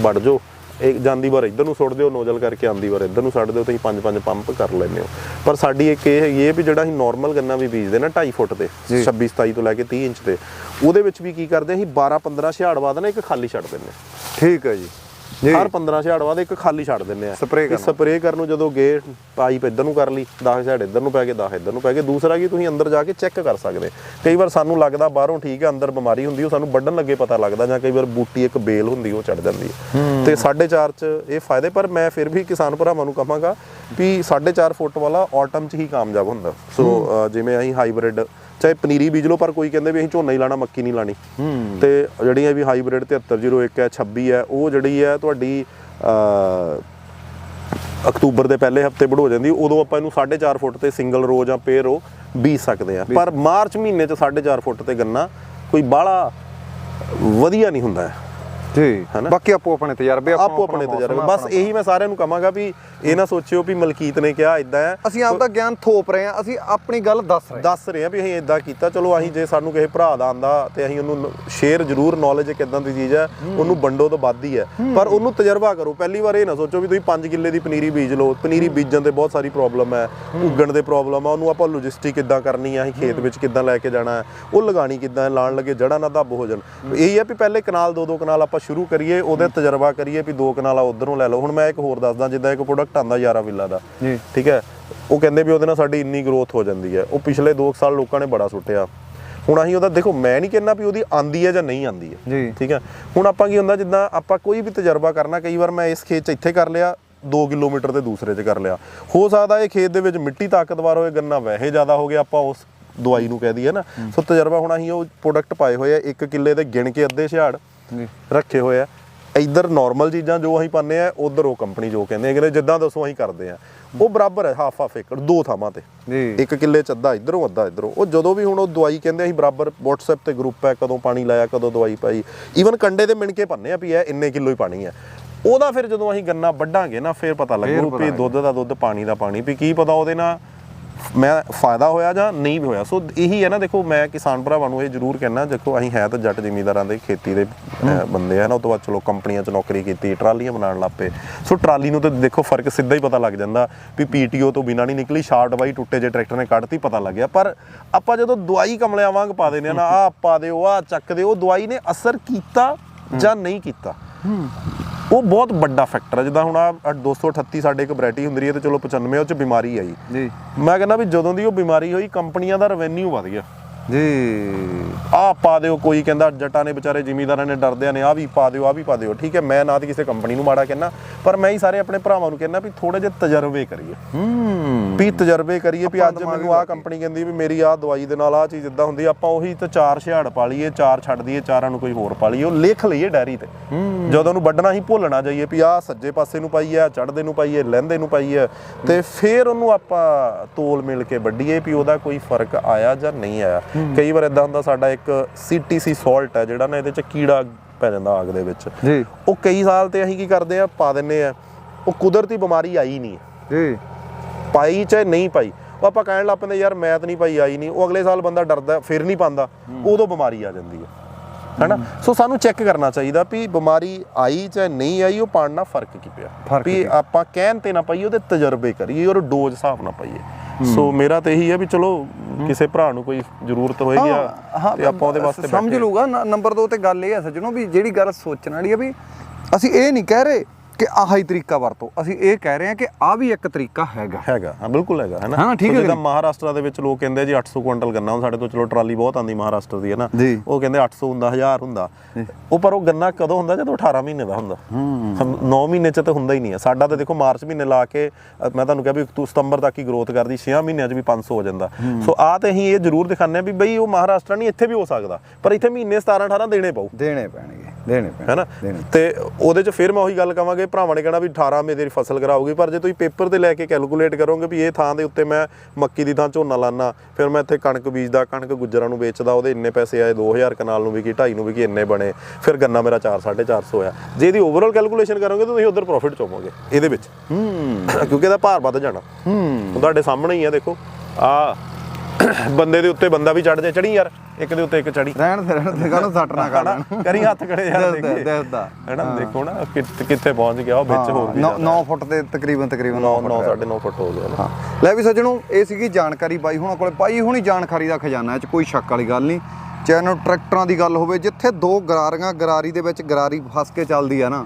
ਵੜ ਜਾਓ। ਇੱਕ ਜਾਂਦੀ ਵਾਰ ਇੱਧਰ ਨੂੰ ਸੁੱਟ ਦਿਓ ਨੋਜ਼ਲ ਕਰਕੇ ਆਂਦੀ ਵਾਰ ਇੱਧਰ ਨੂੰ ਛੱਡ ਦਿਓ ਤੁਸੀਂ ਪੰਜ ਪੰਜ ਪੰਪ ਕਰ ਲੈਂਦੇ ਹੋ। ਪਰ ਸਾਡੀ ਇੱਕ ਇਹ ਹੈਗੀ ਹੈ ਵੀ ਜਿਹੜਾ ਅਸੀਂ ਨਾਰਮਲ ਗੰਨਾ ਵੀ ਬੀਜਦੇ ਨਾ 2.5 ਫੁੱਟ ਤੇ 26 27 ਤੋਂ ਲੈ ਕੇ 30 ਇੰਚ ਤੇ ਉਹਦੇ ਵਿੱਚ ਵੀ ਕੀ ਕਰਦੇ ਅਸੀਂ 12 15 ਛਿਆੜ ਬਾਅਦ ਨਾ ਇੱਕ ਖਾਲੀ ਛੱਡ ਦਿੰਦੇ ਠੀਕ ਹੈ ਜੀ ਜੀ। ਹਰ 15 ਛਿਆੜ ਬਾਅਦ ਇੱਕ ਖਾਲੀ ਛੱਡ ਦਿੰਦੇ ਆ। Spray ਕਰਨਾ। ਸਪਰੇਅ ਕਰਨ ਨੂੰ ਜਦੋਂ ਗਏ ਪਾਈਪ ਇੱਧਰ ਨੂੰ ਕਰ ਲਈ 10 ਛਿਆੜ ਇੱਧਰ ਨੂੰ ਪੈ ਗਏ 10 ਇੱਧਰ ਨੂੰ ਪੈ ਗਏ। ਦੂਸਰਾ ਕੀ ਤੁਸੀਂ ਅੰਦਰ ਜਾ ਕੇ ਚੈੱਕ ਕਰ ਸਕਦੇ। ਕਈ ਵਾਰ ਸਾਨੂੰ ਲੱਗਦਾ ਬਾਹਰੋਂ ਠੀਕ ਹੈ ਅੰਦਰ ਬਿਮਾਰੀ ਹੁੰਦੀ ਉਹ ਸਾਨੂੰ ਵੱਢਣ ਲੱਗੇ ਪਤਾ ਲੱਗਦਾ ਜਾਂ ਕਈ ਵਾਰ ਬੂਟੀ ਇੱਕ ਬੇਲ ਹੁੰਦੀ ਉਹ ਚੜ ਜਾਂਦੀ ਹੈ। ਤੇ 4.5 ਚ ਇਹ ਫਾਇਦੇ ਪਰ ਮੈਂ ਫਿਰ ਵੀ ਕਿਸਾਨ ਭਰਾਵਾਂ ਨੂੰ ਕਹਾਂਗਾ ਵੀ 4.5 ਫੁੱਟ ਵਾਲਾ ਆਟਮ ਚ ਹੀ ਕਾਮਯਾਬ ਹੁੰਦਾ। ਸੋ ਜਿਵੇਂ ਅਸੀਂ ਹਾਈਬ੍ਰਿਡ ਚਾਹੇ ਪਨੀਰੀ ਬੀਜ ਲਓ ਪਰ ਕੋਈ ਕਹਿੰਦੇ ਵੀ ਅਸੀਂ ਝੋਨਾ ਹੀ ਲਾਣਾ ਮੱਕੀ ਨਹੀਂ ਲਾਣੀ ਤੇ ਜਿਹੜੀਆਂ ਵੀ ਹਾਈਬ੍ਰਿਡ 7301 ਹੈ 26 ਹੈ ਉਹ ਜਿਹੜੀ ਹੈ ਤੁਹਾਡੀ ਅ, ਅਕਤੂਬਰ ਦੇ ਪਹਿਲੇ ਹਫ਼ਤੇ ਬੜ ਹੋ ਜਾਂਦੀ ਉਦੋਂ ਆਪਾਂ ਇਹਨੂੰ 4.5 ਫੁੱਟ ਤੇ ਸਿੰਗਲ ਰੋ ਜਾਂ ਪੇਅਰ ਰੋ ਬੀਜ ਸਕਦੇ ਆ ਪਰ ਮਾਰਚ ਮਹੀਨੇ ਚ 4.5 ਫੁੱਟ ਤੇ ਗੰਨਾ ਕੋਈ ਬਾਹਲਾ ਵਧੀਆ ਨਹੀਂ ਹੁੰਦਾ। ਜੀ ਹਨਾ? ਬਾਕੀ ਆਪੋ ਆਪਣੇ ਤਜਰਬੇ ਆਪੋ ਆਪਣੇ ਤਜਰਬੇ। ਬਸ ਇਹੀ ਮੈਂ ਸਾਰਿਆਂ ਨੂੰ ਕਹਾਂਗਾ ਵੀ ਇਹ ਨਾ ਸੋਚਿਓ ਵੀ ਮਲਕੀਤ ਨੇ ਕਿਹਾ ਇਦਾਂ ਹੈ। ਅਸੀਂ ਆਪ ਦਾ ਗਿਆਨ ਥੋਪ ਰਹੇ ਹਾਂ ਅਸੀਂ ਆਪਣੀ ਗੱਲ ਦੱਸ ਰਹੇ ਹਾਂ। ਦੱਸ ਰਹੇ ਆ ਵੀ ਅਸੀਂ ਇਦਾਂ ਕੀਤਾ। ਚਲੋ ਅਸੀਂ ਜੇ ਸਾਨੂੰ ਕਿਸੇ ਭਰਾ ਦਾ ਆਂਦਾ ਤੇ ਅਸੀਂ ਉਹਨੂੰ ਸ਼ੇਅਰ ਜ਼ਰੂਰ ਨੌਲੇਜ ਇੱਕ ਇਦਾਂ ਦੀ ਚੀਜ਼ ਹੈ ਉਹਨੂੰ ਵੰਡੋ ਤਾਂ ਵੱਧ ਹੀ ਹੈ। ਪਰ ਉਹਨੂੰ ਤਜਰਬਾ ਕਰੋ। ਪਹਿਲੀ ਵਾਰ ਇਹ ਨਾ ਸੋਚੋ ਵੀ ਤੁਸੀਂ 5 ਕਿੱਲੇ ਦੀ ਪਨੀਰੀ ਬੀਜ ਲਓ। ਪਨੀਰੀ ਬੀਜਣ ਤੇ ਬਹੁਤ ਸਾਰੀ ਪ੍ਰੋਬਲਮ ਹੈ। ਉੱਗਣ ਦੇ ਪ੍ਰੋਬਲਮ ਆ। ਉਹਨੂੰ ਆਪਾਂ ਲੌਜਿਸਟਿਕ ਕਿੱਦਾਂ ਕਰਨੀ ਆ ਅਸੀਂ ਖੇਤ ਵਿੱਚ ਕਿੱਦਾਂ ਲੈ ਕੇ ਜਾਣਾ ਹੈ। ਉਹ ਲਗਾਣੀ ਕਿੱਦਾਂ ਹੈ, ਲਾਉਣ ਲੱਗੇ ਜੜ੍ਹਾਂ ਨਾ ਦੱਬ ਹੋ ਜਾਣ। ਇਹੀ ਹੈ ਵੀ ਪਹਿਲੇ ਕਨਾਲ ਦੋ ਦੋ ਕਨਾਲ ਆਪਾਂ ਸ਼ੁਰੂ ਕਰੀਏ ਉਹਦੇ ਤਜਰਬਾ ਕਰੀਏ ਵੀ ਦੋ ਕਨਾਲਾ ਉਧਰੋਂ ਲੈ ਲਓ। ਹੁਣ ਮੈਂ ਇੱਕ ਹੋਰ ਦੱਸਦਾ ਜਿੱਦਾਂ ਇੱਕ ਪ੍ਰੋਡਕਟ ਆਂਦਾ ਯਾਰਾ ਵਿਲਾ ਦਾ। ਠੀਕ ਹੈ? ਉਹ ਕਹਿੰਦੇ ਵੀ ਉਹਦੇ ਨਾਲ ਸਾਡੀ ਇੰਨੀ ਗਰੋਥ ਹੋ ਜਾਂਦੀ ਹੈ। ਉਹ ਪਿਛਲੇ 2 ਸਾਲ ਲੋਕਾਂ ਨੇ ਬੜਾ ਸੁੱਟਿਆ। ਹੁਣ ਅਸੀਂ ਉਹਦਾ ਦੇਖੋ ਮੈਂ ਨਹੀਂ ਕਹਿੰਦਾ ਵੀ ਉਹਦੀ ਆਂਦੀ ਹੈ ਜਾਂ ਨਹੀਂ ਆਂਦੀ ਹੈ। ਠੀਕ ਹੈ? ਹੁਣ ਆਪਾਂ ਕੀ ਹੁੰਦਾ ਜਿੱਦਾਂ ਆਪਾਂ ਕੋਈ ਵੀ ਤਜਰਬਾ ਕਰਨਾ ਕਈ ਵਾਰ ਮੈਂ ਇਸ ਖੇਤ 'ਚ ਇੱਥੇ ਕਰ ਲਿਆ 2 ਕਿਲੋਮੀਟਰ ਤੇ ਦੂਸਰੇ 'ਚ ਕਰ ਲਿਆ। ਹੋ ਸਕਦਾ ਇਹ ਖੇਤ ਦੇ ਵਿੱਚ ਮਿੱਟੀ ਤਾਕਤਵਰ ਹੋਏ ਗੰਨਾ ਵੈਸੇ ਜ਼ਿਆਦਾ ਹੋ ਗਿਆ ਆਪਾਂ ਉਸ ਦਵਾਈ ਨੂੰ ਕਹਿ ਦਈਏ ਨਾ। ਸੋ ਤਜਰਬਾ ਹੁਣ ਅਸੀਂ ਉਹ ਪ੍ਰੋਡਕਟ ਪਾਏ ਹੋਏ ਆ ਇੱਕ ਕਿੱਲੇ ਦੇ ਗਿਣ ਕੇ ਅੱਧੇ ਛਿਆੜ। ਜੀ ਰੱਖੇ ਹੋਏ ਆ। ਇੱਧਰ ਨਾਰਮਲ ਚੀਜ਼ਾਂ ਜੋ ਅਸੀਂ ਪਾਉਂਦੇ ਆ ਉਧਰ ਉਹ ਕੰਪਨੀ ਜੋ ਕਹਿੰਦੇ ਆ ਕਿ ਜਿੱਦਾਂ ਦੱਸੋ ਅਸੀਂ ਕਰਦੇ ਆ। ਉਹ ਬਰਾਬਰ ਹੈ ਹਾਫ ਹਾਫ ਏਕੜ ਦੋ ਥਾਵਾਂ ਤੇ। ਜੀ। ਇੱਕ ਕਿੱਲੇ ਚ ਅੱਧਾ ਇਧਰੋਂ ਅੱਧਾ ਇਧਰੋਂ। ਉਹ ਜਦੋਂ ਵੀ ਹੁਣ ਉਹ ਦਵਾਈ ਕਹਿੰਦੇ ਅਸੀਂ ਬਰਾਬਰ WhatsApp ਤੇ ਗਰੁੱਪ ਹੈ ਕਦੋਂ ਪਾਣੀ ਲਾਇਆ ਕਦੋਂ ਦਵਾਈ ਪਾਈ। ਈਵਨ ਕੰਡੇ ਦੇ ਮਿਣ ਕੇ ਪੰਨੇ ਆ ਵੀ ਇਹ ਇੰਨੇ ਕਿਲੋ ਹੀ ਪਾਣੀ ਹੈ। ਉਹਦਾ ਫਿਰ ਜਦੋਂ ਅਸੀਂ ਗੰਨਾ ਵੱਢਾਂਗੇ ਨਾ ਫਿਰ ਪਤਾ ਲੱਗੂ ਵੀ ਦੁੱਧ ਦਾ ਦੁੱਧ ਪਾਣੀ ਦਾ ਪਾਣੀ। ਵੀ ਕੀ ਪਤਾ ਉਹਦੇ ਨਾਲ ਮੈਂ ਫਾਇਦਾ ਹੋਇਆ ਜਾਂ ਨਹੀਂ ਵੀ ਹੋਇਆ? ਸੋ ਇਹੀ ਹੈ ਨਾ ਦੇਖੋ ਮੈਂ ਕਿਸਾਨ ਭਰਾਵਾਂ ਨੂੰ ਇਹ ਜ਼ਰੂਰ ਕਹਿਣਾ ਦੇਖੋ ਅਸੀਂ ਹੈ ਤਾਂ ਜੱਟ ਜ਼ਿਮੀਂਦਾਰਾਂ ਦੇ ਖੇਤੀ ਦੇ ਬੰਦੇ ਆ ਨਾ ਉਹ ਤੋਂ ਬਾਅਦ ਚਲੋ ਕੰਪਨੀਆਂ 'ਚ ਨੌਕਰੀ ਕੀਤੀ ਟਰਾਲੀਆਂ ਬਣਾਉਣ ਲੱਪੇ ਸੋ ਟਰਾਲੀ ਨੂੰ ਤਾਂ ਦੇਖੋ ਫ਼ਰਕ ਸਿੱਧਾ ਹੀ ਪਤਾ ਲੱਗ ਜਾਂਦਾ ਵੀ ਪੀਟੀਓ ਤੋਂ ਬਿਨਾਂ ਨਹੀਂ ਨਿਕਲੀ ਸ਼ਾਰਟ ਬਾਈ ਟੁੱਟੇ ਜੇ ਟਰੈਕਟਰ ਨੇ ਕੱਢਤੀ ਪਤਾ ਲੱਗਿਆ ਪਰ ਆਪਾਂ ਜਦੋਂ ਦਵਾਈ ਕਮਲਿਆਂ ਵਾਂਗ ਪਾ ਦਿੰਦੇ ਆ ਨਾ ਆਹ ਪਾ ਦਿਓ ਆਹ ਚੱਕ ਦਿਓ ਦਵਾਈ ਨੇ ਅਸਰ ਕੀਤਾ ਜਾਂ ਨਹੀਂ ਕੀਤਾ? ਉਹ ਬਹੁਤ ਵੱਡਾ ਫੈਕਟਰ ਹੈ ਜਿੱਦਾਂ ਹੁਣ ਆ 238 ਸਾਡੇ ਇੱਕ ਵੈਰਾਈਟੀ ਹੁੰਦੀ ਹੈ ਤੇ ਚਲੋ 95 ਉਹ ਚ ਬਿਮਾਰੀ ਆਈ। ਜੀ। ਮੈਂ ਕਹਿੰਦਾ ਵੀ ਜਦੋਂ ਦੀ ਉਹ ਬਿਮਾਰੀ ਹੋਈ ਕੰਪਨੀਆਂ ਦਾ ਰੈਵਨਿਊ ਵਧ ਗਿਆ। ਜੀ। ਆਹ ਪਾ ਦਿਓ ਕੋਈ ਕਹਿੰਦਾ ਜੱਟਾਂ ਨੇ ਵਿਚਾਰੇ ਜ਼ਿਮੀਂਦਾਰਾਂ ਨੇ ਡਰਦਿਆਂ ਨੇ ਆ ਵੀ ਪਾ ਦਿਓ ਆ ਵੀ ਪਾ ਦਿਓ। ਠੀਕ ਹੈ ਮੈਂ ਨਾ ਤੇ ਕਿਸੇ ਕੰਪਨੀ ਨੂੰ ਮਾੜਾ ਕਹਿਣਾ ਪਰ ਮੈਂ ਹੀ ਸਾਰੇ ਆਪਣੇ ਭਰਾਵਾਂ ਨੂੰ ਕਹਿਣਾ ਵੀ ਥੋੜੇ ਜਿਹੇ ਤਜਰਬੇ ਕਰੀਏ। ਹੂੰ। ਵੀ ਤਜਰਬੇ ਕਰੀਏ ਵੀ ਅੱਜ ਮੈਨੂੰ ਵਾਕਈ। ਕੰਪਨੀ ਕਹਿੰਦੀ ਵੀ ਮੇਰੀ ਆਹ ਦਵਾਈ ਦੇ ਨਾਲ ਆਹ ਚੀਜ਼ ਇਦਾਂ ਹੁੰਦੀ ਆ, ਆਪਾਂ ਉਹੀ ਤਾਂ ਚਾਰ ਛਿਆੜ ਪਾ ਲਈਏ ਚਾਰ ਛੱਡ ਦਈਏ ਚਾਰਾਂ ਨੂੰ ਕੋਈ ਹੋਰ ਪਾ ਲਈਏ ਉਹ ਲਿਖ ਲਈਏ ਡਾਇਰੀ ਤੇ। ਜਦੋਂ ਉਹਨੂੰ ਵੱਢਣਾ ਹੀ ਭੁੱਲਣਾ ਜਾਈਏ ਵੀ ਆਹ ਸੱਜੇ ਪਾਸੇ ਨੂੰ ਪਾਈਏ ਆਹ ਚੜ੍ਹਦੇ ਨੂੰ ਪਾਈਏ ਲਹਿੰਦੇ ਨੂੰ ਪਾਈਏ ਤੇ ਫਿਰ ਉਹਨੂੰ ਆਪਾਂ ਤੋਲ ਮਿਲ ਕੇ ਵੱਢੀਏ ਵੀ ਉਹਦਾ ਕੋਈ ਫ਼ਰਕ ਆਇਆ ਜਾਂ ਨਹੀਂ ਆਇਆ। ਕਈ ਵਾਰ ਇਦਾਂ ਹੁੰਦਾ ਸਾਡਾ ਇੱਕ ਸੀਟੀਸੀ ਸਾਲਟ ਹੈ ਜਿਹੜਾ ਨਾ ਇਹਦੇ ਚ ਕੀੜਾ ਪੈ ਜਾਂਦਾ ਆਗ ਦੇ ਵਿੱਚ। ਜੀ। ਉਹ ਕਈ ਸਾਲ ਤੇ ਅਸੀਂ ਕੀ ਕਰਦੇ ਆ ਪਾ ਦਿੰਨੇ ਆ ਉਹ ਕੁਦਰਤੀ ਬਿਮਾਰੀ ਆਈ ਨਹੀਂ ਜੀ। ਪਾਈ ਚਾਹੇ ਨਹੀਂ ਪਾਈ ਉਹ ਆਪਾਂ ਕਹਿਣ ਲੱਗ ਪੈਂਦੇ ਯਾਰ ਮੈਂ ਤਾਂ ਨਹੀਂ ਪਾਈ ਆਈ ਨਹੀਂ। ਉਹ ਅਗਲੇ ਸਾਲ ਬੰਦਾ ਡਰਦਾ ਫਿਰ ਨਹੀਂ ਪਾਉਂਦਾ। ਉਦੋਂ ਬਿਮਾਰੀ ਆ ਜਾਂਦੀ ਹੈ। ਹੈਨਾ? ਸੋ ਸਾਨੂੰ ਚੈੱਕ ਕਰਨਾ ਚਾਹੀਦਾ ਵੀ ਬਿਮਾਰੀ ਆਈ ਚਾਹੇ ਨਹੀਂ ਆਈ ਉਹ ਪਾਣ ਨਾਲ ਫ਼ਰਕ ਕੀ ਪਿਆ? ਵੀ? ਆਪਾਂ ਕਹਿਣ ਤੇ ਨਾ ਪਾਈਏ ਉਹਦੇ ਤਜਰਬੇ ਕਰੀਏ ਔਰ ਡੋਜ਼ ਹਿਸਾਬ ਨਾਲ ਪਾਈਏ। ਸੋ ਮੇਰਾ ਤੇ ਇਹੀ ਹੈ ਵੀ ਚਲੋ ਕਿਸੇ ਭਰਾ ਨੂੰ ਕੋਈ ਜ਼ਰੂਰਤ ਹੋਏਗੀ ਆ ਤੇ ਆਪਾਂ ਉਹਦੇ ਵਾਸਤੇ ਸਮਝ। ਲੂਗਾ ਨੰਬਰ 2 ਤੇ ਗੱਲ ਇਹ ਹੈ ਸੱਜਣੋ ਵੀ ਜਿਹੜੀ ਗੱਲ ਸੋਚਣ ਵਾਲੀ ਆ ਵੀ ਅਸੀਂ ਇਹ ਨਹੀਂ ਕਹਿ ਰਹੇ ਕਿ ਆਹ ਹੀ ਤਰੀਕਾ ਵਰਤੋ। ਅਸੀਂ ਇਹ ਕਹਿ ਰਹੇ ਹਾਂ ਕਿ ਆ ਵੀ ਇੱਕ ਤਰੀਕਾ ਹੈਗਾ। ਹੈਗਾ ਹਾਂ ਬਿਲਕੁਲ ਹੈਗਾ ਹੈ ਨਾ? ਹਾਂ, ਠੀਕ ਹੈ ਜਿੱਦਾਂ। ਮਹਾਰਾਸ਼ਟਰ ਦੇ ਵਿੱਚ ਲੋਕ ਕਹਿੰਦੇ ਜੀ 800 ਕੁਇੰਟਲ ਗੰਨਾ ਹੁਣ ਸਾਡੇ ਤੋਂ ਚਲੋ ਟਰਾਲੀ ਬਹੁਤ ਆਂਦੀ ਮਹਾਰਾਸ਼ਟਰ ਦੀ ਹੈ ਨਾ। ਉਹ ਕਹਿੰਦੇ 800 ਹੁੰਦਾ 1000 ਹੁੰਦਾ। ਉਹ ਪਰ ਉਹ ਗੰਨਾ ਕਦੋਂ ਹੁੰਦਾ? ਜਦੋਂ 18 ਮਹੀਨੇ ਦਾ ਹੁੰਦਾ। 9 ਮਹੀਨੇ ਚ ਤਾਂ ਹੁੰਦਾ ਹੀ ਨਹੀਂ ਹੈ ਸਾਡਾ ਤਾਂ ਦੇਖੋ ਮਾਰਚ ਮਹੀਨੇ ਲਾ ਕੇ ਮੈਂ ਤੁਹਾਨੂੰ ਕਿਹਾ ਵੀ ਤੂੰ ਸਤੰਬਰ ਤੱਕ ਹੀ ਗਰੋਥ ਕਰਦੀ 6 ਮਹੀਨਿਆਂ ਚ ਵੀ 500 ਹੋ ਜਾਂਦਾ। ਸੋ ਆ ਤੇ ਅਸੀਂ ਇਹ ਜ਼ਰੂਰ ਦਿਖਾਉਂਦੇ ਹਾਂ ਵੀ ਬਈ ਉਹ ਮਹਾਰਾਸ਼ਟਰ ਨਹੀਂ ਇੱਥੇ ਵੀ ਹੋ ਸਕਦਾ। ਪਰ ਇੱਥੇ ਮਹੀਨੇ 17 18 ਦੇਣੇ ਪਊ। ਦੇਣੇ ਪੈਣਗੇ ਦੇਣੇ ਪੈਣਗੇ ਹੈਨਾ ਤੇ ਉਹਦੇ ਚ ਫਿਰ ਮੈਂ ਉਹੀ ਗੱਲ ਕਵਾਂਗੇ ਭਰਾਵਾਂ ਨੇ ਕਹਿਣਾ ਵੀ 18 ਮੇ ਤੇਰੀ ਫਸਲ ਕਰਾਉਗੀ ਪਰ ਜੇ ਤੁਸੀਂ ਪੇਪਰ ਤੇ ਲੈ ਕੇ ਕੈਲਕੂਲੇਟ ਕਰੋਗੇ ਵੀ ਇਹ ਥਾਂ ਦੇ ਉੱਤੇ ਮੈਂ ਮੱਕੀ ਦੀ ਥਾਂ ਝੋਨਾ ਲਾਣਾ ਫਿਰ ਮੈਂ ਇੱਥੇ ਕਣਕ ਬੀਜਦਾ ਕਣਕ ਗੁੱਜਰਾਂ ਨੂੰ ਵੇਚਦਾ ਉਹਦੇ ਇੰਨੇ ਪੈਸੇ ਆਏ 2000 ਕਨਾਲ ਨੂੰ ਵਿਕੀ 2.5 ਨੂੰ ਵਿਕੀ ਇੰਨੇ ਬਣੇ ਫਿਰ ਗੰਨਾ ਮੇਰਾ 4 450 ਹੋਇਆ ਜੇ ਇਹਦੀ ਓਵਰਆਲ ਕੈਲਕੂਲੇਸ਼ਨ ਕਰੋਗੇ ਤਾਂ ਤੁਸੀਂ ਉਧਰ ਪ੍ਰੋਫਿਟ ਚੋਵੋਗੇ ਇਹਦੇ ਵਿੱਚ। ਹੂੰ। ਕਿਉਂਕਿ ਇਹਦਾ ਭਾਰ ਵੱਧ ਜਾਣਾ। ਹੂੰ। ਤੁਹਾਡੇ ਸਾਹਮਣੇ ਹੀ ਆ ਦੇਖੋ। ਆ ਬੰਦੇ ਦੇ ਉੱਤੇ ਬੰਦਾ ਵੀ ਚੜ ਜਾ ਚੜੀ ਯਾਰ ਇੱਕ ਦੇ ਉੱਤੇ ਇੱਕ ਚੜੀ ਰਹਿਣ ਦੇ ਰਹਿਣ ਦੇ ਕਾਹਨੂੰ ਸੱਟ ਨਾ ਕਰ ਕਰੀ ਹੱਥ ਖੜੇ ਯਾਰ ਦੇਖੀ। ਹੈਨਾ? ਦੇਖੋ ਨਾ ਕਿੱਥੇ ਪਹੁੰਚ ਗਿਆ ਉਹ ਵਿੱਚ ਹੋਰ ਵੀ 9 ਫੁੱਟ ਤੇ ਤਕਰੀਬਨ ਤਕਰੀਬਨ 9 9 9 ਫੁੱਟ 9.5 ਫੁੱਟ ਹੋ ਗਿਆ। ਹਾਂ। ਲੈ ਵੀ ਸੱਜਣੋ ਇਹ ਸੀਗੀ ਜਾਣਕਾਰੀ ਬਾਈ ਹੁਣਾਂ ਕੋਲੇ। ਬਾਈ ਹੁਣੀ ਜਾਣਕਾਰੀ ਦਾ ਖਜ਼ਾਨਾ ਇਹ ਚ ਕੋਈ ਸ਼ੱਕ ਵਾਲੀ ਗੱਲ ਨਹੀਂ। ਚਾਹੇ ਟਰੈਕਟਰਾਂ ਦੀ ਗੱਲ ਹੋਵੇ ਜਿੱਥੇ ਦੋ ਗਰਾਰੀਆਂ ਗਰਾਰੀ ਦੇ ਵਿੱਚ ਗਰਾਰੀ ਫਸ ਕੇ ਚੱਲਦੀ ਆ ਨਾ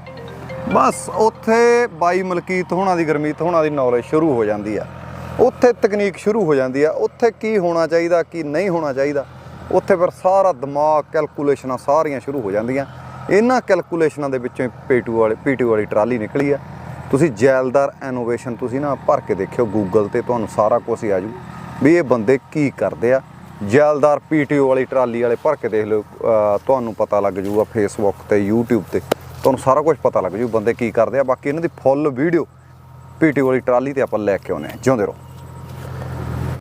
ਬਸ ਉੱਥੇ ਬਾਈ ਮਲਕੀਤ ਹੋਣਾ ਦੀ ਗਰਮੀਤ ਹੋਣਾ ਦੀ ਨੌਲੇਜ ਸ਼ੁਰੂ ਹੋ ਜਾਂਦੀ ਆ ਉੱਥੇ ਤਕਨੀਕ ਸ਼ੁਰੂ ਹੋ ਜਾਂਦੀ ਆ, ਉੱਥੇ ਕੀ ਹੋਣਾ ਚਾਹੀਦਾ, ਕੀ ਨਹੀਂ ਹੋਣਾ ਚਾਹੀਦਾ, ਉੱਥੇ ਫਿਰ ਸਾਰਾ ਦਿਮਾਗ ਕੈਲਕੂਲੇਸ਼ਨਾਂ ਸਾਰੀਆਂ ਸ਼ੁਰੂ ਹੋ ਜਾਂਦੀਆਂ। ਇਹਨਾਂ ਕੈਲਕੂਲੇਸ਼ਨਾਂ ਦੇ ਵਿੱਚੋਂ ਹੀ ਪੀਟੂ ਵਾਲੇ ਪੀਟੂ ਵਾਲੀ ਟਰਾਲੀ ਨਿਕਲੀ ਆ। ਤੁਸੀਂ ਜੈਲਦਾਰ ਇਨੋਵੇਸ਼ਨ ਤੁਸੀਂ ਨਾ ਭਰ ਕੇ ਦੇਖਿਓ ਗੂਗਲ ਤੇ, ਤੁਹਾਨੂੰ ਸਾਰਾ ਕੁਝ ਹੀ ਆਜੂ ਵੀ ਇਹ ਬੰਦੇ ਕੀ ਕਰਦੇ ਆ? ਜੈਲਦਾਰ ਪੀਟੀਓ ਵਾਲੀ ਟਰਾਲੀ ਵਾਲੇ ਭਰ ਕੇ ਦੇਖ ਲਿਓ ਤੁਹਾਨੂੰ ਪਤਾ ਲੱਗ ਜੂਗਾ ਫੇਸਬੁੱਕ ਤੇ, YouTube ਤੇ, ਤੁਹਾਨੂੰ ਸਾਰਾ ਕੁਝ ਪਤਾ ਲੱਗ ਜੂ ਬੰਦੇ ਕੀ ਕਰਦੇ ਆ। ਬਾਕੀ ਇਹਨਾਂ ਦੀ ਫੁੱਲ ਵੀਡੀਓ ਪੀਟੀਓ ਵਾਲੀ ਟਰਾਲੀ ਤੇ ਆਪਾਂ ਲੈ ਕੇ ਆਉਨੇ ਆ ਜਿਉਂਦੇ ਰਹੋ।